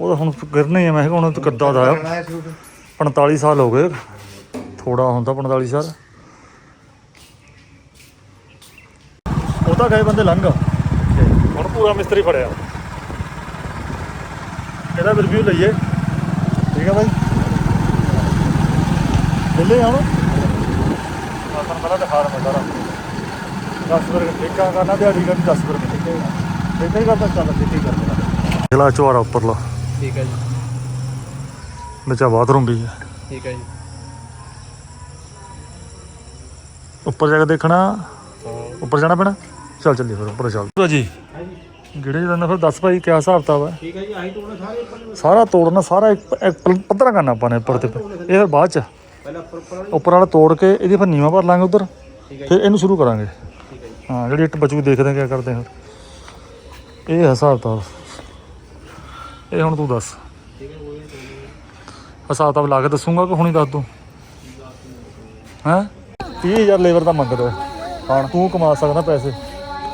ਉਹ ਤਾਂ ਹੁਣ ਗਿਰਨਾ ਆ ਮੈਂ ਕਿਹਾ ਹੁਣ ਤਾਂ ਕੱਦਾ ਦਾ ਆ।
ਬਣਾਇਆ ਸੂਟ।
45 ਸਾਲ ਹੋ ਗਏ। ਥੋੜਾ ਹੁੰਦਾ 45 ਸਾਲ। ਉਹ ਤਾਂ ਗਏ ਬੰਦੇ ਲੰਘ। ਹੁਣ ਪੂਰਾ ਮਿਸਤਰੀ ਫੜਿਆ। ਇਹਦਾ ਰਿਵਿਊ ਲਈਏ। ਠੀਕ ਹੈ ਬਾਈ। ਮਿਲੇ ਹੁਣ। ਆ ਤੁਹਾਨੂੰ ਪਹਿਲਾਂ ਦਿਖਾ ਰਹਾ ਸਾਰਾ। 10 ਰੁਪਏ ਠੇਕਾ ਕਰਨਾ ਦਿਹਾੜੀ ਕਰਨੀ 10 ਰੁਪਏ ਠੇਕਾ ਹੀ ਕਰਦਾ ਚੱਲ ਠੇਕਾ ਹੀ ਕਰਦਾ। ਅਗਲਾ ਚੁਆਰਾ ਉੱਪਰਲਾ।
ਠੀਕ ਹੈ ਜੀ।
ਵਿੱਚ ਬਾਥਰੂਮ ਵੀ ਹੈ।
ਠੀਕ ਹੈ ਜੀ।
ਉੱਪਰ ਜਾ ਕੇ ਦੇਖਣਾ। ਉੱਪਰ ਜਾਣਾ ਪੈਣਾ? ਚੱਲ ਚੱਲੀਏ ਫਿਰ ਉੱਪਰ ਚੱਲ। ਜੀ। ਗਿੜੇ ਜਾਂਦਾ ਫਿਰ ਦੱਸ ਭਾਈ ਕਿਆ ਹਿਸਾਬ ਤਾ ਵਾ
ਠੀਕ ਹੈ ਜੀ ਆਹੀ ਤੋੜਨਾ ਸਾਰੇ ਉੱਪਰ
ਸਾਰਾ ਤੋੜਨਾ ਸਾਰਾ ਇੱਕ ਇੱਕ ਪਲ- ਪੱਧਰਾ ਕਰਨਾ ਆਪਾਂ ਨੇ ਉੱਪਰ ਤੇ। ਇਹ ਫਿਰ ਬਾਅਦ ਚ।
ਪਹਿਲਾਂ ਉੱਪਰ ਉੱਪਰ ਵਾਲੀ।
ਉੱਪਰ ਵਾਲਾ ਤੋੜ ਕੇ ਇਹਦੀ ਫਿਰ ਨੀਵਾ ਭਰ ਲਾਂਗੇ ਉਧਰ।
ਠੀਕ ਹੈ
ਫਿਰ ਇਹਨੂੰ ਸ਼ੁਰੂ ਕਰਾਂਗੇ।
ਠੀਕ ਹੈ ਜੀ।
ਹਾਂ ਜਿਹੜੀ ਇੱਟ ਬਚੂ ਦੇਖਦੇ ਹਾਂ ਕਿਆ ਕਰਦੇ ਹਾਂ। ਇਹ ਹੈ ਹਿਸਾਬ ਤਾਂ ਇਹ ਹੁਣ ਤੂੰ ਦੱਸ। ਹਿਸਾਬ ਤਾਂ ਲਾ ਕੇ ਦੱਸੂਗਾ ਕਿ ਹੁਣੀ ਦੱਸ ਦੂੰ ਹੈਂ? 30000 ਲੇਬਰ ਦਾ। ਮੰਗਦਾ ਕੌਣ? ਤੂੰ ਕਮਾ ਸਕਦਾ ਪੈਸੇ।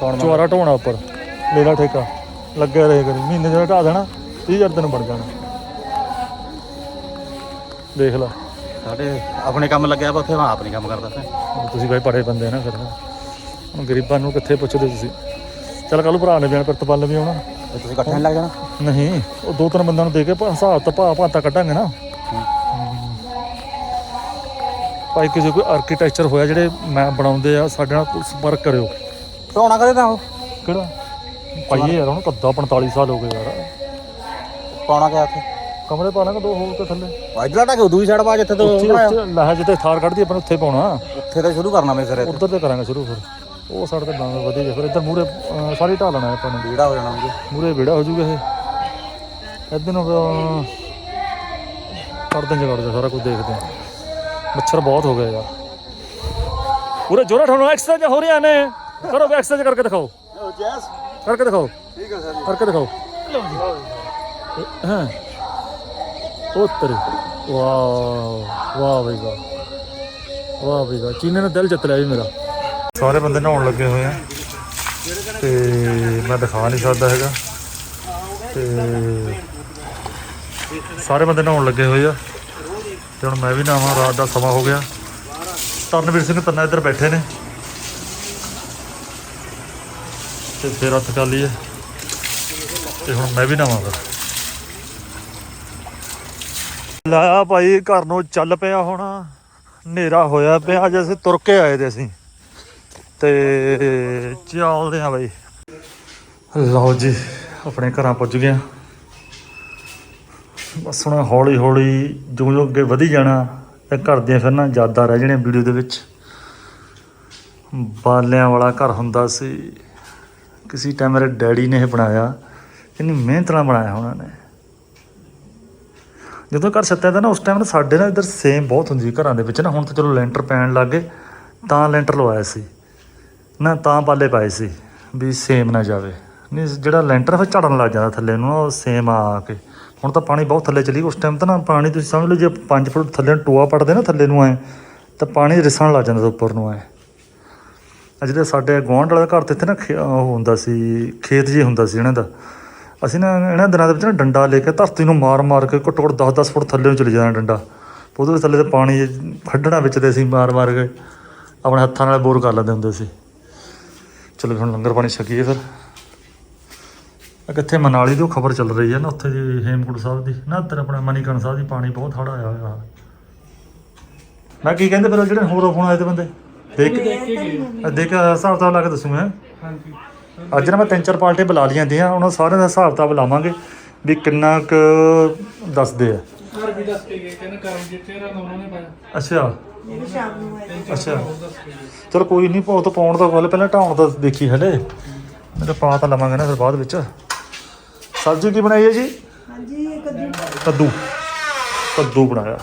ਕੌਣ ਚੁਆਰਾ ਢੋਣਾ ਉੱਪਰ। ਲੈ ਲਾ ਠੇਕਾ। ਲੱਗਿਆ ਰਹੇ ਕਰੀ। ਮਹੀਨੇ ਦਾ ਢਾ ਦੇਣਾ 30000 ਤੈਨੂੰ ਬਣ ਜਾਣਾ। ਦੇਖ ਲਾ।
ਸਾਡੇ ਆਪਣੇ ਕੰਮ ਲੱਗਿਆ ਵਾ ਉੱਥੇ ਮੈਂ ਆਪ ਨਹੀਂ ਕੰਮ ਕਰਦਾ ਫਿਰ
ਤੁਸੀਂ ਬਾਈ ਪੜੇ ਬੰਦੇ ਨਾ ਫਿਰ। ਹੁਣ ਗਰੀਬਾਂ ਨੂੰ ਕਿੱਥੇ ਪੁੱਛਦੇ ਤੁਸੀਂ? ਚੱਲ ਕੱਲ ਭਰਾ ਨੇ ਆਉਣਾ ਪ੍ਰਿਤਪਾਲ ਵੀ ਆਉਣਾ।
ਤੁਸੀਂ ਇਕੱਠੇ ਨਹੀਂ ਲੱਗ ਜਾਣਾ।
ਨਹੀਂ ਉਹ ਦੋ ਤਿੰਨ ਬੰਦਿਆਂ ਨੂੰ ਦੇ ਕੇ ਭਾ- ਹਿਸਾਬ ਤਾਂ ਭਾ ਭਾਤਾ ਕੱਢਾਂਗੇ ਨਾ। ਭਾਈ ਕਿਸੇ ਕੋਈ ਆਰਕੀਟੈਕਚਰ ਹੋਇਆ ਜਿਹੜੇ ਮੈਂ ਬਣਾਉਂਦੇ ਆ ਸਾਡੇ ਨਾਲ ਕੋਈ ਸੰਪਰਕ ਕਰਿਓ।
ਢੋਣਾ ਕਰੇ ਤਾਂ ਉਹ?
ਕਿਹੜਾ? ਪਾਈਏ ਯਾਰ ਉਹਨੂੰ ਕੱਦਾ 45 ਸਾਲ ਹੋ ਗਏ ਯਾਰ।
ਪਾਉਣਾ ਕਿਆ ਉੱਥੇ।
ਕਮਰੇ ਪਾ ਲਾਂਗੇ ਦੋ ਹੋਰ ਤੇ ਥੱਲੇ।
ਇਧਰਲਾ ਟਾ ਕੇ ਦੂਜੀ ਸਾਈਡ ਪਾ ਜਿੱਥੇ ਤੋਂ
ਉੱਥੇ
ਬਣਾਇਆ?
ਉੱਥੇ ਲਾਹ ਜਿੱਥੇ ਥਾਰ ਕੱਢਦੀ ਆਪਾਂ ਨੇ ਉੱਥੇ ਪਾਉਣਾ।
ਉੱਥੇ ਤਾਂ ਸ਼ੁਰੂ ਕਰਨਾ ਮੈਂ ਸਿਰੇ
ਉੱਧਰ ਤੇ ਕਰਾਂਗੇ ਸ਼ੁਰੂ ਫਿਰ। ਉਹ ਸਾਡੇ ਤੇ ਬੰਦ ਵਧੀਆ ਜਿਹਾ। ਫਿਰ। ਇੱਧਰ ਮੂਰੇ ਸਾਰੀ ਢਾਹ ਲੈਣਾ ਆਪਾਂ ਨੇ।
ਵੀੜਾ ਹੋ ਜਾਣਾ ਮੁਝੇ
ਮੂਰੇ ਵਿੜਾ ਹੋ ਜੂਗਾ ਇਹ। ਇੱਧਰ ਨੂੰ ਕਰਦੇ ਜਗੜ ਜਾ ਸਾਰਾ ਕੁਝ ਦੇਖਦੇ ਮੱਛਰ ਬਹੁਤ ਹੋ ਗਏ ਯਾਰ। ਪੂਰੇ ਜੋਰਾ ਠਾਉਣਾ ਐਕਸਰਸਾਈਜ਼ ਹੋ ਰਹੀਆਂ ਨੇ। ਕਰੋ ਐਕਸਰਸਾਈਜ਼ ਕਰਕੇ ਦਿਖਾਓ।
ਜੈਸ।
ਕਰਕੇ ਦਿਖਾਓ।
ਠੀਕ ਹੈ ਸਰ
ਕਰਕੇ ਦਿਖਾਓ। ਹਾਂ। ਉਹ ਤੇਰੇ ਵਾਹ ਵਾਹ ਬਈ ਵਾਹ। ਵਾਹ ਬਈ ਵਾਹ। ਚੀਨੇ ਨੇ ਦਿਲ ਜਿੱਤ ਲਿਆ ਜੀ ਮੇਰਾ। ਸਾਰੇ ਬੰਦੇ ਨਹਾਉਣ ਲੱਗੇ ਹੋਏ ਆ। ਤੇ ਮੈਂ ਦਿਖਾ ਨਹੀਂ ਸਕਦਾ ਹੈਗਾ। ਤੇ ਸਾਰੇ ਬੰਦੇ ਨਹਾਉਣ ਲੱਗੇ ਹੋਏ ਆ। ਤੇ ਹੁਣ ਮੈਂ ਵੀ ਨਹਾਵਾਂ, ਰਾਤ ਦਾ ਸਮਾਂ ਹੋ ਗਿਆ। ਤਰਨਵੀਰ ਸਿੰਘ ਤੰਨਾ ਇੱਧਰ ਬੈਠੇ ਨੇ। ਤੇ ਫਿਰ ਹੱਥ ਕਰ ਲਈਏ। ਤੇ ਹੁਣ ਮੈਂ ਵੀ ਨਹਾਵਾਂ ਫਿਰ। ਲਾਇਆ ਭਾਈ, ਘਰ ਨੂੰ ਚੱਲ ਪਿਆ ਹੁਣ। ਹਨੇਰਾ ਹੋਇਆ ਪਿਆ, ਅੱਜ ਅਸੀਂ ਤੁਰ ਕੇ ਆਏ ਤੇ ਅਸੀਂ। ਤੇ ਚੱਲਦੇ ਆ ਬਾਈ। ਲਓ ਜੀ, ਆਪਣੇ ਘਰਾਂ ਪੁੱਜ ਗਏ ਬਸ ਹੁਣ ਹੌਲੀ ਹੌਲੀ ਜਿਉਂ ਜਿਉਂ ਅੱਗੇ ਵਧੀ ਜਾਣਾ, ਤੇ ਘਰ ਦੀਆਂ ਫਿਰ ਨਾ ਯਾਦਾਂ ਰਹਿ ਜਾਣੀਆਂ ਵੀਡੀਓ ਦੇ ਵਿੱਚ। ਬਾਲਿਆਂ ਵਾਲਾ ਘਰ ਹੁੰਦਾ ਸੀ। ਕਿਸੇ ਟਾਈਮ ਮੇਰੇ ਡੈਡੀ ਨੇ ਇਹ ਬਣਾਇਆ। ਇੰਨੀ ਮਿਹਨਤ ਨਾਲ ਬਣਾਇਆ ਉਹਨਾਂ ਨੇ। ਜਦੋਂ ਘਰ ਛੱਤਿਆ ਤਾਂ ਨਾ ਉਸ ਟਾਈਮ ਨਾ ਸਾਡੇ ਨਾਲ ਇੱਧਰ ਸੇਮ ਬਹੁਤ ਹੁੰਦੀ ਸੀ ਘਰਾਂ ਦੇ ਵਿੱਚ ਨਾ। ਹੁਣ ਤਾਂ ਚਲੋ ਲੈਂਟਰ ਪੈਣ ਲੱਗ ਗਏ, ਤਾਂ ਲੈਂਟਰ ਲਵਾਇਆ ਸੀ। ਨਾ ਤਾਂ ਪਾਲੇ ਪਾਏ ਸੀ ਵੀ ਸੇਮ ਨਾ ਜਾਵੇ। ਨਹੀਂ, ਜਿਹੜਾ ਲੈਂਟਰ ਫਿਰ ਝੜਨ ਲੱਗ ਜਾਂਦਾ ਥੱਲੇ ਨੂੰ, ਉਹ ਸੇਮ ਆ ਕੇ। ਹੁਣ ਤਾਂ ਪਾਣੀ ਬਹੁਤ ਥੱਲੇ ਚਲੀ ਉਸ ਟਾਈਮ ਤਾਂ ਨਾ ਪਾਣੀ ਤੁਸੀਂ ਸਮਝ ਲਓ, ਜੇ 5 ਫੁੱਟ ਥੱਲੇ ਨੂੰ ਟੋਆ ਪੜਦੇ ਨਾ ਥੱਲੇ ਨੂੰ ਐ, ਤਾਂ ਪਾਣੀ ਰਿਸਣ ਲੱਗ ਜਾਂਦਾ ਉੱਪਰ ਨੂੰ ਐ। ਆ ਜਿਹੜੇ ਸਾਡੇ ਗੁਆਂਢ ਵਾਲਾ ਘਰ ਤੇ ਇੱਥੇ ਨਾ ਖੇ- ਉਹ ਹੁੰਦਾ ਸੀ, ਖੇਤ ਜੀ ਹੁੰਦਾ ਸੀ ਇਹਨਾਂ ਦਾ। ਅਸੀਂ ਨਾ ਇਹਨਾਂ ਦਿਨਾਂ ਦੇ ਵਿੱਚ ਨਾ ਡੰਡਾ ਲੈ ਕੇ ਧਰਤੀ ਨੂੰ ਮਾਰ ਮਾਰ ਕੇ ਘੱਟੋ ਘੱਟ 10-10 ਫੁੱਟ ਥੱਲੇ ਨੂੰ ਚਲੇ ਜਾਣਾ ਡੰਡਾ। ਉਹਦੇ ਥੱਲੇ ਤੇ ਪਾਣੀ ਖੱਡਣਾ ਵਿੱਚ ਤੇ ਅਸੀਂ ਮਾਰ ਮਾਰ ਕੇ ਆਪਣੇ ਹੱਥਾਂ ਨਾਲ ਬੋਰ ਕਰ ਲੈਂਦੇ ਹੁੰਦੇ ਸੀ। ਚਲੋ ਹੁਣ ਲੰਗਰ ਪਾਣੀ ਛਕੀਏ ਫਿਰ। ਆ ਕਿੱਥੇ ਮਨਾਲੀ ਦੀ ਖਬਰ ਚੱਲ ਰਹੀ ਹੈ ਨਾ ਉੱਥੇ ਦੀ ਹੇਮਕੁੰਟ ਸਾਹਿਬ ਦੀ। ਨਾ ਇੱਧਰ ਆਪਣੇ ਮਨੀਕਰਨ ਸਾਹਿਬ ਦੀ ਪਾਣੀ ਬਹੁਤ ਹੜਾ ਆਇਆ ਹੋਇਆ। ਮੈਂ ਕੀ ਕਹਿੰਦੇ ਫਿਰ ਉਹ ਜਿਹੜੇ ਹੋਰ ਫੋਨ ਆਏ ਤੇ ਬੰਦੇ? ਦੇਖ ਦੇਖ ਹਿਸਾਬ ਤਾਂ ਲਾ ਕੇ ਦੱਸੂਗਾ
ਹਾਂਜੀ।
ਅੱਜ ਨਾ ਮੈਂ ਤਿੰਨ ਚਾਰ ਪਾਰਟੀ ਬੁਲਾ ਲਈਆਂ ਦੀਆਂ ਉਹਨਾਂ ਸਾਰਿਆਂ ਦਾ ਹਿਸਾਬ ਤਾਂ ਲਾਵਾਂਗੇ ਵੀ ਕਿੰਨਾ ਕੁ ਦੱਸਦੇ ਆ।
ਘਰ ਵੀ ਦੱਸ ਕੇ ਗਏ ਕਹਿੰਦੇ ਕਰਮ ਜਿੱਤੇ ਰਾਂ ਉਹਨਾਂ ਨੇ ਪਾਇਆ।
ਅੱਛਾ। ਅੱਛਾ।
ਦੱਸ
ਚਲ ਕੋਈ ਨਹੀਂ ਪਾਉ ਤਾਂ ਪਾਉਣ ਦਾ ਗੱਲ ਪਹਿਲਾਂ ਢਾਉਣ ਦਾ ਦੇਖੀ ਹਲੇ। ਮੇਰੇ ਪਾ ਤਾਂ ਲਵਾਂਗੇ ਨਾ ਫਿਰ ਬਾਅਦ ਵਿੱਚ। ਸਬਜ਼ੀ ਕੀ ਬਣਾਈ ਹੈ ਜੀ?
ਹਾਂਜੀ ਕੱਦੂ।
ਕੱਦੂ। ਕੱਦੂ ਬਣਾਇਆ।